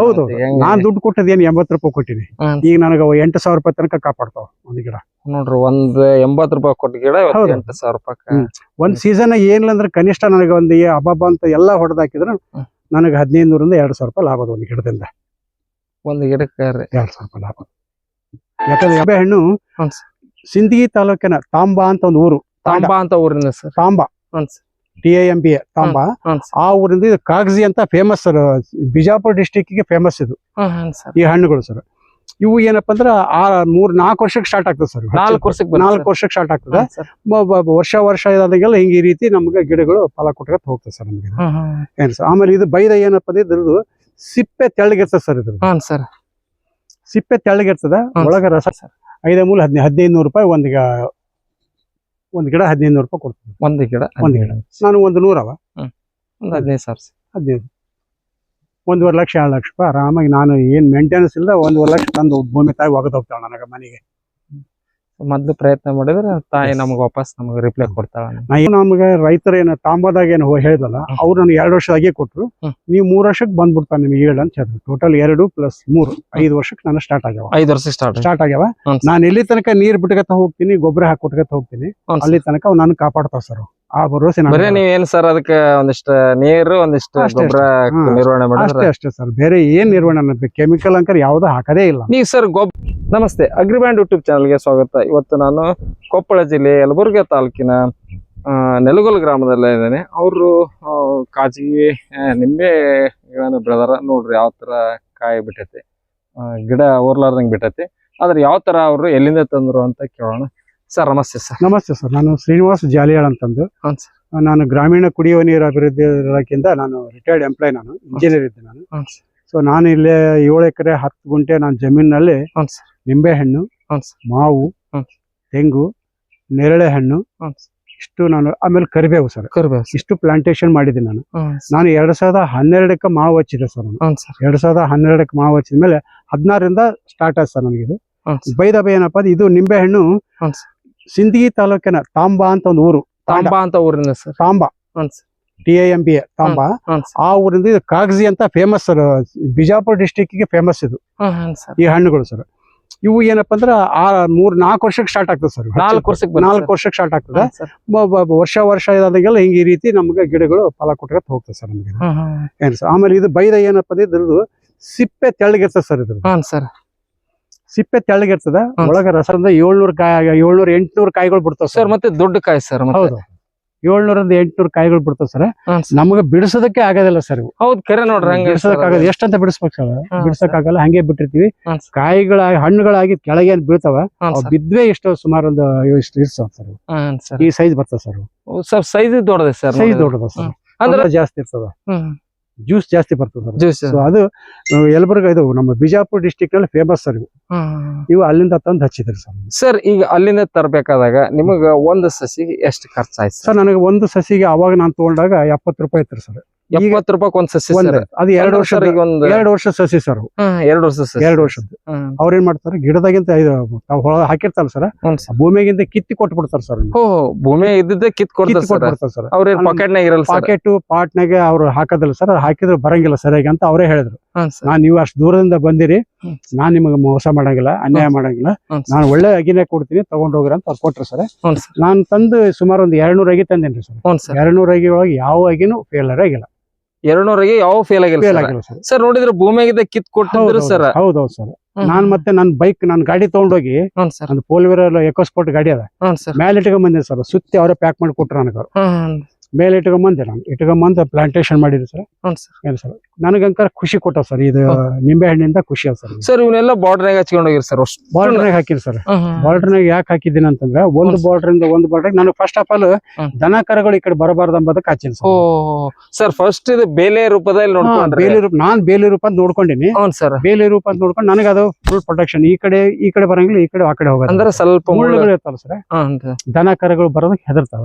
ಹೌದು ನಾನ್ ದುಡ್ಡು ಕೊಟ್ಟದೇನು ಏನ್ ಎಂಬತ್ ರೂಪಾಯಿ ಕೊಟ್ಟಿನಿ. ಈಗ ನನಗೆ ಎಂಟು ಸಾವಿರ ರೂಪಾಯಿ ತನಕ ಕಾಪಾಡ್ತಾವ ಒಂದ್ ಗಿಡ. ನೋಡ್ರಿ ಒಂದ್ ಎಂಬತ್ ರೂಪಾಯಿ ಕೊಟ್ಟ ಗಿಡ. ಎಂಟು ಸಾವಿರ ರೂಪಾಯಿ. ಒಂದ್ ಸೀಸನ್ ಏನಿಲ್ಲ ಅಂದ್ರೆ ಕನಿಷ್ಠ ನನಗೆ ಒಂದು ಹಬ್ಬ ಅಂತ ಎಲ್ಲಾ ಹೊಡೆದಾಕಿದ್ರೆ. ನನಗೆ ಹದಿನೈದು ನೂರಿಂದ ಎರಡು ಸಾವಿರ ರೂಪಾಯಿ ಲಾಭ ಒಂದು ಗಿಡದಿಂದ. ಒಂದ್ ಗಿಡಕ್ಕೆ ಎರಡು ಸಾವಿರ ರೂಪಾಯಿ ಲಾಭ. ಯಾಕಂದ್ರೆ ಎಬ್ಬೆ ಹಣ್ಣು. ಸಿಂದಗಿ ತಾಲೂಕಿನ ತಾಂಬಾ ಅಂತ ಒಂದು ಊರು. ತಾಂಬಾ ಅಂತ ಊರಿನ Tamba. T A M B A Tamba ಆ ಊರಿಂದ ಇದು ಕಾಗಜಿ ಅಂತ ಫೇಮಸ್ ಸರ್ ಬಿಜಾಪುರ ಡಿಸ್ಟಿಕ್ಗೆ ಫೇಮಸ್ ಇದು. ಈ ಹಣ್ಣುಗಳು ಸರ್. ಇವು ಏನಪ್ಪಾ ಅಂದ್ರೆ ಆ ಮೂರ್ ನಾಲ್ಕು ವರ್ಷಕ್ಕೆ ಸ್ಟಾರ್ಟ್ ಆಗ್ತದೆ ಸರ್. ನಾಲ್ಕು ವರ್ಷಕ್ಕೆ ನಾಲ್ಕು ವರ್ಷಕ್ಕೆ ಸ್ಟಾರ್ಟ್ ಆಗ್ತದೆ. ವರ್ಷ ವರ್ಷ ಇದಾದಾಗೆಲ್ಲ ಹಿಂಗೆ ಈ ರೀತಿ ನಮ್ಗೆ ಗಿಡಗಳು ಫಲ ಕೊಟ್ಕೊತ ಹೋಗ್ತದೆ ಸರ್ ನಮಗೆ. ಏನ್ ಸರ್ ಆಮೇಲೆ ಇದು ಬೈದ ಏನಪ್ಪಾ ಅಂದ್ರೆ ಇದ್ರದ್ದು ಸಿಪ್ಪೆ ತೆಳ್ಳಗಿರ್ತದೆ ಸರ್ ಇದ್ರ ಸರ್. ಸಿಪ್ಪೆ ತೆಳ್ಳಗಿರ್ತದ. ಒಳಗ ರಸ ಸರ್. ಐದ ಮೂಲ ಹದಿನೈದು ಹದಿನೈದು ನೂರು ರೂಪಾಯಿ ಒಂದ್ ಒಂದ್ ಗಿಡ ಹದಿನೈದು ನೂರು ರೂಪಾಯಿ ಕೊಡ್ತೀನಿ. ಒಂದ್ ಗಿಡ ಒಂದ್ ಗಿಡ. ನಾನು ಒಂದು ನೂರವ ಒಂದ್ ಹದಿನೈದು ಸಾವಿರ. ಹದಿನೈದು. ಒಂದೂವರೆ ಲಕ್ಷ ಎರಡು ಲಕ್ಷ ರೂಪಾಯಿ ಆರಾಮಾಗಿ ನಾನು ಏನ್ ಮೇಂಟೆನೆನ್ಸ್ ಇಲ್ಲ ಒಂದೂವರೆ ಲಕ್ಷ ತಂದು ಭೂಮಿ ತಾಯಿ ಒಗದ್ ಹೋಗ್ತಾವೆ ನನಗೆ ಮನೆಗೆ. ಮೊದ್ಲು ಪ್ರಯತ್ನ ಮಾಡಿದ್ರೆ ತಾಯಿ ನಮ್ಗೆ ವಾಪಸ್ ನಮ್ಗೆ ರಿಪ್ಲೈ ಕೊಡ್ತಾಳೆ ನಾ ಏನು ನಮ್ಗೆ ರೈತರ ಏನು ತಾಂಬಾದಾಗ ಏನು ಹೇಳಿದಲ್ಲ. ಅವ್ರು ನನಗೆ ಎರಡು ವರ್ಷದಾಗೆ ಕೊಟ್ರು. ಹ್ಮ್. ನೀವು ಮೂರು ವರ್ಷಕ್ಕೆ ಬಂದ್ಬಿಡ್ತಾನೆ ನಿಮ್ಗೆ ಹೇಳ ಅಂತ ಹೇಳಿದ್ರು. ಟೋಟಲ್ ಎರಡು ಪ್ಲಸ್ ಮೂರು ಐದು ವರ್ಷಕ್ಕೆ ನಾನು ಸ್ಟಾರ್ಟ್ ಆಗ್ಯಾವ. ಐದು ವರ್ಷ ಸ್ಟಾರ್ಟ್ ಸ್ಟಾರ್ಟ್ ಆಗ್ಯಾವ. ನಾನು ಎಲ್ಲಿ ತನಕ ನೀರ್ ಬಿಟ್ಕೊತ ಹೋಗ್ತೀನಿ ಗೊಬ್ಬರ ಹಾಕಿ ಹೋಗ್ತೀನಿ ಅಲ್ಲಿ ತನಕ ಅವ್ನು ನಾನು ಕಾಪಾಡ್ತಾವ ಸರ್ ಆ ಭರವಸೆ ಬರೀ ನನಗೆ ನೀವ್ ಸರ್ ಅದಕ್ಕೆ ಒಂದಿಷ್ಟು ನೀರು ಒಂದಿಷ್ಟು ಅಷ್ಟೇ, ಗೊಬ್ಬರ. ನಿರ್ವಹಣೆ ಅಷ್ಟೇ ಮಾಡಿದ್ರೆ? ಅಷ್ಟೇ ಸರ್. ಬೇರೆ ಏನ್ ನಿರ್ವಹಣೆ ಅನ್ನೋದು ಕೆಮಿಕಲ್ ಅಂಕರ್ ಯಾವ್ದು ಹಾಕದೇ ಇಲ್ಲ. ನೀವು ಸರ್ ಗೊಬ್ಬ ನಮಸ್ತೆ ಅಗ್ರಿಬ್ಯಾಂಡ್ ಯೂಟ್ಯೂಬ್ ಚಾನಲ್ಗೆ ಸ್ವಾಗತ. ಇವತ್ತು ನಾನು ಕೊಪ್ಪಳ ಜಿಲ್ಲೆ ಯಲಬುರ್ಗ ತಾಲೂಕಿನ ಆ, ನೆಲಗೋಲ್ ಗ್ರಾಮದಲ್ಲೇ ಇದ್ದೇನೆ. ಅವರು ಕಾಜಿಗೆ ಆ, ನಿಂಬೆ ಗಿಡನ ಬೆಳೆದಾರ. ನೋಡ್ರಿ ಯಾವ ತರ ಕಾಯಿ ಬಿಟ್ಟೈತಿ. ಆ, ಗಿಡ ಓರ್ಲಾರ್ದಂಗ್ ಬಿಟ್ಟೈತಿ. ಆದ್ರೆ ಯಾವ ತರ ಅವರು ಎಲ್ಲಿಂದ ತಂದ್ರು ಅಂತ ಕೇಳೋಣ. ಸರ್ ನಮಸ್ತೆ ಸರ್ ನಮಸ್ತೆ ಸರ್ ನಾನು ಶ್ರೀನಿವಾಸ್ ಜಾಲಿಯಾಳ್ ಅಂತಂದು ಹ್ಞೂ ಸರ್ ನಾನು ಗ್ರಾಮೀಣ ಕುಡಿಯುವ ನೀರು ಅಭಿವೃದ್ಧಿ ಇಲಾಖೆಯಿಂದ ನಾನು ರಿಟೈರ್ಡ್ ಎಂಪ್ಲಾಯ್ ನಾನು ಇಂಜಿನಿಯರ್ ಇದ್ದೆ ನಾನು ಹ್ಞೂ ಸರ್ ಸೊ ನಾನು ಇಲ್ಲೇ ಏಳು ಎಕರೆ ಹತ್ತು ಗುಂಟೆ ನಾನು ಜಮೀನಿನಲ್ಲಿ ಹ್ಞೂ ಸರ್ ನಿಂಬೆ ಹ್ಞೂ ಸರ್ ಮಾವು ಹ್ಮ್. ತೆಂಗು ನೇರಳೆ ಹಣ್ಣು ಹ್ಞೂ ಇಷ್ಟು ನಾನು ಆಮೇಲೆ ಕರಿಬೇವು ಸರ್ ಕರಿಬೇವು ಸರ್ ಇಷ್ಟು ಪ್ಲಾಂಟೇಶನ್ ಮಾಡಿದ್ದೀನಿ ನಾನು ಹ್ಞೂ ನಾನು ಎರಡ್ ಸಾವಿರದ ಹನ್ನೆರಡಕ್ಕೆ ಮಾವು ಹಚ್ಚಿದೆ ಸರ್ ನಾನು ಸರ್ ಎರಡ್ ಸಾವಿರದ ಹನ್ನೆರಡಕ್ಕೆ ಮಾವು ಹಚ್ಚಿದ ಮೇಲೆ ಹದಿನಾರರಿಂದ ಸ್ಟಾರ್ಟ್ ಆಯ್ತು ಸರ್ ನನಗಿದು ಹ್ಞೂ ಸರ್ ಬೈದ ಬೈ ಏನಪ್ಪಾ ಇದು ನಿಂಬೆ ಹಣ್ಣು ಹ್ಞೂ ಸರ್ ಸಿಂದಗಿ ತಾಲೂಕಿನ ತಾಂಬಾ ಅಂತ ಒಂದು ಊರು. ತಾಂಬಾ. ಅಂತ ಊರಿನ sir. Tamba. T A M B Tamba. ಆ ಊರಿಂದ ಇದು ಕಾಗಜಿ ಅಂತ ಫೇಮಸ್ ಸರ್. ಬಿಜಾಪುರ ಡಿಸ್ಟಿಕ್ಗೆ ಫೇಮಸ್ ಇದು. ಈ ಹಣ್ಣುಗಳು ಸರ್. ಇವು ಏನಪ್ಪ ಅಂದ್ರೆ ಆ ಮೂರ್ ನಾಲ್ಕು ವರ್ಷಕ್ಕೆ ಸ್ಟಾರ್ಟ್ ಆಗ್ತದೆ ಸರ್. ನಾಲ್ಕು ವರ್ಷಕ್ಕೆ. ನಾಲ್ಕು ವರ್ಷಕ್ಕೆ ಸ್ಟಾರ್ಟ್ ಆಗ್ತದೆ. ವರ್ಷ ವರ್ಷ ಇದಾದಾಗೆಲ್ಲ ಹಿಂಗೆ ಈ ರೀತಿ ನಮ್ಗೆ ಗಿಡಗಳು ಫಲ ಕೊಟ್ಟರೆ ಹೋಗ್ತದೆ ಸರ್ ನಮಗೆ. ಏನ್ ಸರ್? ಆಮೇಲೆ ಇದು ಬೈದ ಏನಪ್ಪ ಅಂದ್ರೆ ಇದ್ರದ್ದು ಸಿಪ್ಪೆ ತೆಳ್ಳಗಿರ್ತದೆ ಸರ್ ಇದ್ರ ಸರ್. ಸಿಪ್ಪೆ ತೆಳ್ಳಗಿರ್ತದ. ಒಳಗ ರಸದಿಂದ ಏಳ್ನೂರು ಕಾಯಿ ಏಳ್ನೂರ ಎಂಟ್ನೂರು ಕಾಯಿಗಳು ಬಿಡ್ತಾವ ಸರ್. ಮತ್ತೆ ದೊಡ್ಡ ಕಾಯಿ ಸರ್ ಹೌದು. ಏಳ್ನೂರಿಂದ ಎಂಟ್ನೂರು ಕಾಯಿಗಳು ಬಿಡ್ತಾವ ಸರ್. ನಮಗ ಬಿಡಿಸೋದಕ್ಕೆ ಆಗೋದಿಲ್ಲ ಸರ್ ಹೌದು ಕರೆ ನೋಡ್ರಿ ಹಂಗೆ ಬಿಡಿಸೋದಕ್ಕಾಗಲ್ಲ ಎಷ್ಟಂತ ಬಿಡಿಸ್ಬೇಕು ಸರ್? ಹ್ಮ್ ಆಗಲ್ಲ ಹಂಗೆ ಬಿಟ್ಟಿರ್ತೀವಿ. ಕಾಯಿಗಳ ಹಣ್ಣುಗಳಾಗಿ ಕೆಳಗೆ ಏನ್ ಬೀಳ್ತಾವ. ಬಿದ್ವೆ ಎಷ್ಟು ಸುಮಾರು ಒಂದು ಇಷ್ಟು ಇರ್ತಾವ ಸರ್ ಈ ಸೈಜ್ ಬರ್ತಾವ ಸರ್ ಸರ್ ಸೈಜ್ ದೊಡ್ಡದ ಸರ್ ಸೈಜ್ ದೊಡ್ಡದ ಸರ್. ಅಂದ್ರೆ ಜಾಸ್ತಿ ಇರ್ತದ. ಜ್ಯೂಸ್ ಜಾಸ್ತಿ ಬರ್ತದೆ ಜ್ಯೂಸ್. ಸೊ ಅದು ಎಲ್ಬರ್ಗ ಯಲಬುರ್ಗ ಇದು ನಮ್ಮ ಬಿಜಾಪುರ್ ಡಿಸ್ಟಿಕ್ನಲ್ಲಿ ಫೇಮಸ್ ಸರ್ ಇವು. ಇವು ಅಲ್ಲಿಂದ ತಂದು ಹಚ್ಚಿದ್ರಿ ಸರ್. ಸರ್ ಈಗ ಅಲ್ಲಿಂದ ತರಬೇಕಾದಾಗ ನಿಮಗ ಒಂದು ಸಸಿಗೆ ಎಷ್ಟು ಖರ್ಚಾಯ್ತು ಸರ್? ಸರ್ ನನಗೆ ಒಂದು ಸಸಿಗೆ ಅವಾಗ ನಾನು ತಗೊಂಡಾಗ ಎಪ್ಪತ್ತು ರೂಪಾಯಿ ಇತ್ತು ಸರ್. ಎಪ್ಪತ್ತು ರೂಪಾಯಿ ಒಂದ್ ಸಸಿ ಒಂದ್ ಅದು ಎರಡು ವರ್ಷ ಒಂದು ಎರಡು ವರ್ಷ ಸಸಿ ಸರ್ ಎರಡು ವರ್ಷ ಸಸಿ. ಎರಡು ವರ್ಷದ್ದು. ಅವ್ರ ಏನ್ ಮಾಡ್ತಾರೆ ಗಿಡದಾಗಿಂತ ಹಾಕಿರ್ತಾರ ತಾವ್ ಹೊಳ ಹಾಕಿರ್ತಾರಲ್ಲ ಸರ್ ಭೂಮಿಗಿಂತ ಕಿತ್ತಿ ಕೊಟ್ಟು ಬಿಡ್ತಾರ ಸರ್ ಭೂಮಿ ಇದ್ದಿದ್ದೆ ಕಿತ್ ಕೊಡ್ತಾರೆ ಸರ್. ಅವ್ರ ಇರಲ್ಲ ಪಾಕೆಟ್ ಪಾಟ್ನಾಗೆ ಅವ್ರು ಹಾಕೋದಿಲ್ಲ ಸರ್ ಹಾಕಿದ್ರೆ ಬರಂಗಿಲ್ಲ ಸರಿಯಾಗಿ ಅಂತ ಅವರೇ ಹೇಳಿದ್ರು. ನಾನ್ ನೀವು ಅಷ್ಟು ದೂರದಿಂದ ಬಂದಿರಿ. ನಾನ್ ನಿಮಗೆ ಮೋಸ ಮಾಡಂಗಿಲ್ಲ ಅನ್ಯಾಯ ಮಾಡಂಗಿಲ್ಲ. ನಾನು ಒಳ್ಳೆ ಅಗಿನೇ ಕೊಡ್ತೀನಿ ತಗೊಂಡ್ ಹೋಗ್ರಿ ಅಂತ ಅವ್ರು ಕೊಟ್ರು ಸರ್. ನಾನ್ ತಂದು ಸುಮಾರು ಒಂದು ಎರಡ್ನೂರ ಅಗಿ ತಂದೇನ್ರಿ ಸರ್. ಎರಡ್ನೂರ ಅಗಿ ಒಳಗೆ ಯಾವ ಅಗಿನೂ ಫೇಲರ್ ಆಗಿಲ್ಲ. ಎರಡ್ನೂರಿಗೆ ಯಾವ ಫೇಲ್ ಆಗಿಲ್ಲ ಸರ್ ನೋಡಿದ್ರೆ ಭೂಮಿಯಾಗಿದ್ದ ಕಿತ್ ಕೊಟ್ಟಿದ್ರು ಸರ್ ಹೌದೌದು ಸರ್ ನಾನ್ ಮತ್ತೆ ನನ್ ಬೈಕ್ ನನ್ನ ಗಾಡಿ ತಗೊಂಡೋಗಿ ಫೋರ್ ವೀಲರ್ ಎಕೋಸ್ಪೋರ್ಟ್ ಗಾಡಿ ಅದ. ಮ್ಯಾಲ್ ಇಟ್ಕೊಂಡ್ ಸರ್ ಸುತ್ತಿ ಅವರೇ ಪ್ಯಾಕ್ ಮಾಡಿ ಕೊಟ್ರು ನನಗೆ ಮೇಲೆ ಇಟ್ಕೊಂಬಂದೆ ನಾನು. ಇಟ್ಕೊಂಬಂದು ಪ್ಲಾಂಟೇಶನ್ ಮಾಡಿದ್ರು ಸರ್. ಹ್ಞೂ ಸರ್. ಏನು ಸರ್? ನನಗಂಕರ ಖುಷಿ ಕೊಟ್ಟ ಸರ್. ಇದು ನಿಂಬೆ ಹಣ್ಣಿಂದ ಖುಷಿ ಅದ ಸರ್. ಸರ್ ಇವನ್ನೆಲ್ಲ ಬಾರ್ಡರ್ ಹಚ್ಕೊಂಡು ಹೋಗಿರ್ ಸರ್. ಬಾರ್ಡರ್ ಬಾರ್ಡರ್ನಾಗ ಹಾಕಿರಿ ಸರ್. ಬಾರ್ಡರ್ನಾಗ ಯಾಕೆ ಹಾಕಿದ್ದೀನಿ ಅಂತಂದ್ರೆ ಒಂದು. ಬಾರ್ಡರ್ ಇಂದ ಒಂದು ಬಾರ್ಡರ್ ನನಗೆ ಫಸ್ಟ್ ಆಫ್ ಆಲ್. ದನ ಕರಗಳು ಈ ಕಡೆ ಬರಬಾರ್ದು ಅಂಬೋದಕ್ಕೆ ಹಚ್ಚಿನ ಸರ್. ಸರ್ ಫಸ್ಟ್ ಇದು ಬೇಲೆ ರೂಪದಲ್ಲಿ ನೋಡ್ಕೊಂಡ್ರೆ. ಬೇಲಿ ರೂಪ ನಾನ್ ಬೇಲಿ ರೂಪ ಅಂತ ನೋಡ್ಕೊಂಡಿನಿ. ಹ್ಞೂ ಸರ್. ಬೇಲಿ ರೂಪ ಅಂತ ನೋಡ್ಕೊಂಡು ನನಗೆ ಅದು ಫುಲ್ ಪ್ರೊಟೆಕ್ಷನ್ ಈ ಕಡೆ ಈ ಕಡೆ ಬರಂಗಿಲ್ಲ ಈ ಕಡೆ ಆ ಕಡೆ ಹೋಗೋದು. ಅಂದ್ರೆ ಸ್ವಲ್ಪ ಮುಳ್ಳು ಮುಳ್ಳುಗಳು ಇರ್ತಾವಲ್ಲ ಸರ್. ದನ ಕರಗಳು ಬರೋದಕ್ಕೆ ಹೆದರ್ತಾವ.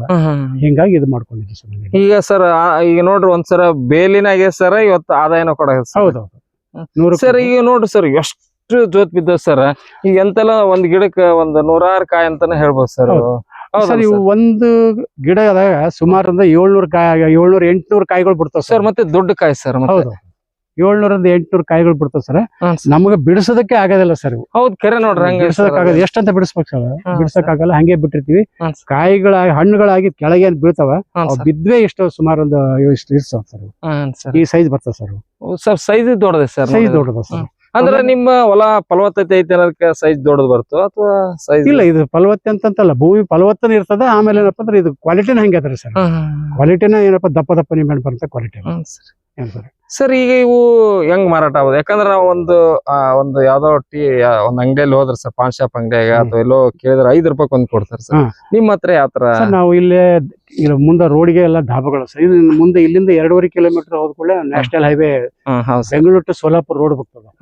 ಹಿಂಗಾಗಿ ಇದು ಮಾಡ್ಕೊಂಡಿದ್ದೆ ಸರ್ ನನಗೆ. ಈಗ ಸರ್ ಈಗ ನೋಡ್ರಿ ಒಂದ್ಸರ ಬೇಲಿನಾಗೆ ಸರ್ ಇವತ್ತು ಆದಾಯನ ಕೊಡ ಹೌದು ಸರ್ ಈಗ ನೋಡ್ರಿ ಸರ್ ಎಷ್ಟು ಜೋತ್ ಬಿದ್ದ ಸರ್? ಈಗ ಎಂತೆಲ್ಲ ಒಂದ್ ಗಿಡಕ್ಕ ಒಂದ್ ನೂರಾರು ಕಾಯಿ ಅಂತಾನೆ ಹೇಳ್ಬೋದು ಸರ್. ಸರ್ ಇವು ಒಂದು ಗಿಡದಾಗ ಸುಮಾರು ಏಳ್ನೂರು ಕಾಯಿ ಏಳ್ನೂರ ಎಂಟ್ನೂರು ಕಾಯಿಗಳು ಬಿಡ್ತಾವ ಸರ್. ಮತ್ತೆ ದೊಡ್ಡ ಕಾಯಿ ಸರ್ ಹೌದು. ಏಳ್ನೂರಿಂದ ಎಂಟ್ನೂರು ಕಾಯಿಗಳು ಬಿಡ್ತಾವ ಸರ್. ನಮಗೆ ಬಿಡಿಸೋದಕ್ಕೆ ಆಗೋದಿಲ್ಲ ಸರ್ ಹೌದು ಕರೆ ನೋಡ್ರಿ ಹಂಗೆ ಬಿಡಿಸೋದಕ್ಕಾಗಲ್ಲ ಎಷ್ಟಂತ ಬಿಡಿಸ್ಬೇಕು ಸರ್ ಬಿಡಿಸೋಕ್ಕಾಗಲ್ಲ ಹಂಗೆ ಬಿಟ್ಟಿರ್ತೀವಿ. ಕಾಯಿಗಳಾಗಿ ಹಣ್ಣುಗಳಾಗಿ ಕೆಳಗೆ ಏನ್ ಬೀಳ್ತಾವ? ಬಿದ್ವೆ ಎಷ್ಟು ಸುಮಾರು ಒಂದು ಇಷ್ಟು ಇರ್ತಾವ ಸರ್ ಈ ಸೈಜ್ ಬರ್ತದೆ ಸರ್ ಸರ್ ಸೈಜ್ ದೊಡ್ಡದೆ ಸರ್ ಸೈಜ್ ದೊಡ್ಡದ ಸರ್. ಅಂದ್ರೆ ನಿಮ್ಮ ಹೊಲ ಫಲವತ್ತತೆ ಐತೆ ಅನ್ನೋದಕ್ಕೆ ಸೈಜ್ ದೊಡ್ಡದು ಬರ್ತೋ ಅಥವಾ ಸೈಜ್ ಇಲ್ಲ ಇದು ಫಲವತ್ತೆ ಅಂತಂತಲ್ಲ ಭೂಮಿ ಫಲವತ್ತನ ಇರ್ತದ ಆಮೇಲೆ ಏನಪ್ಪ ಅಂದ್ರೆ ಇದು ಕ್ವಾಲಿಟಿನ ಹಂಗೆ ಅದ್ರಿ ಸರ್. ಕ್ವಾಲಿಟಿನ ಏನಪ್ಪ ದಪ್ಪ ದಪ್ಪ ನಿಮ್ಮ ಬರುತ್ತೆ ಕ್ವಾಲಿಟಿ ಏನ್ ಸರ್? ಸರ್ ಈಗ ಇವು ಹೆಂಗ್ ಮಾರಾಟ ಆಗೋದು? ಯಾಕಂದ್ರೆ ನಾವು ಒಂದು ಒಂದು ಯಾವ್ದೋ ಟೀ ಒಂದ್ ಅಂಗಡಿಯಲ್ಲಿ ಹೋದ್ರೆ ಸರ್ ಪಾನ್ ಶಾಪ್ ಅಂಗಡಿಯಾಗ. ಅಥವಾ ಎಲ್ಲೋ ಕೇಳಿದ್ರೆ ಐದು ರೂಪಾಯಿ ಒಂದ್ ಕೊಡ್ತಾರೆ ಸರ್. ನಿಮ್ಮ ಹತ್ರ ಯಾವ ತರ? ನಾವು ಇಲ್ಲೇ ಇಲ್ಲಿ ಮುಂದೆ ರೋಡ್ಗೆ ಎಲ್ಲ ಧಾಬಾಗಳು ಸರ್. ಇದು ಮುಂದೆ ಇಲ್ಲಿಂದ ಎರಡೂವರೆ kilometre ಹೋದ್ಕೊಳ್ಳೆ national highway Bengaluru to Solapur road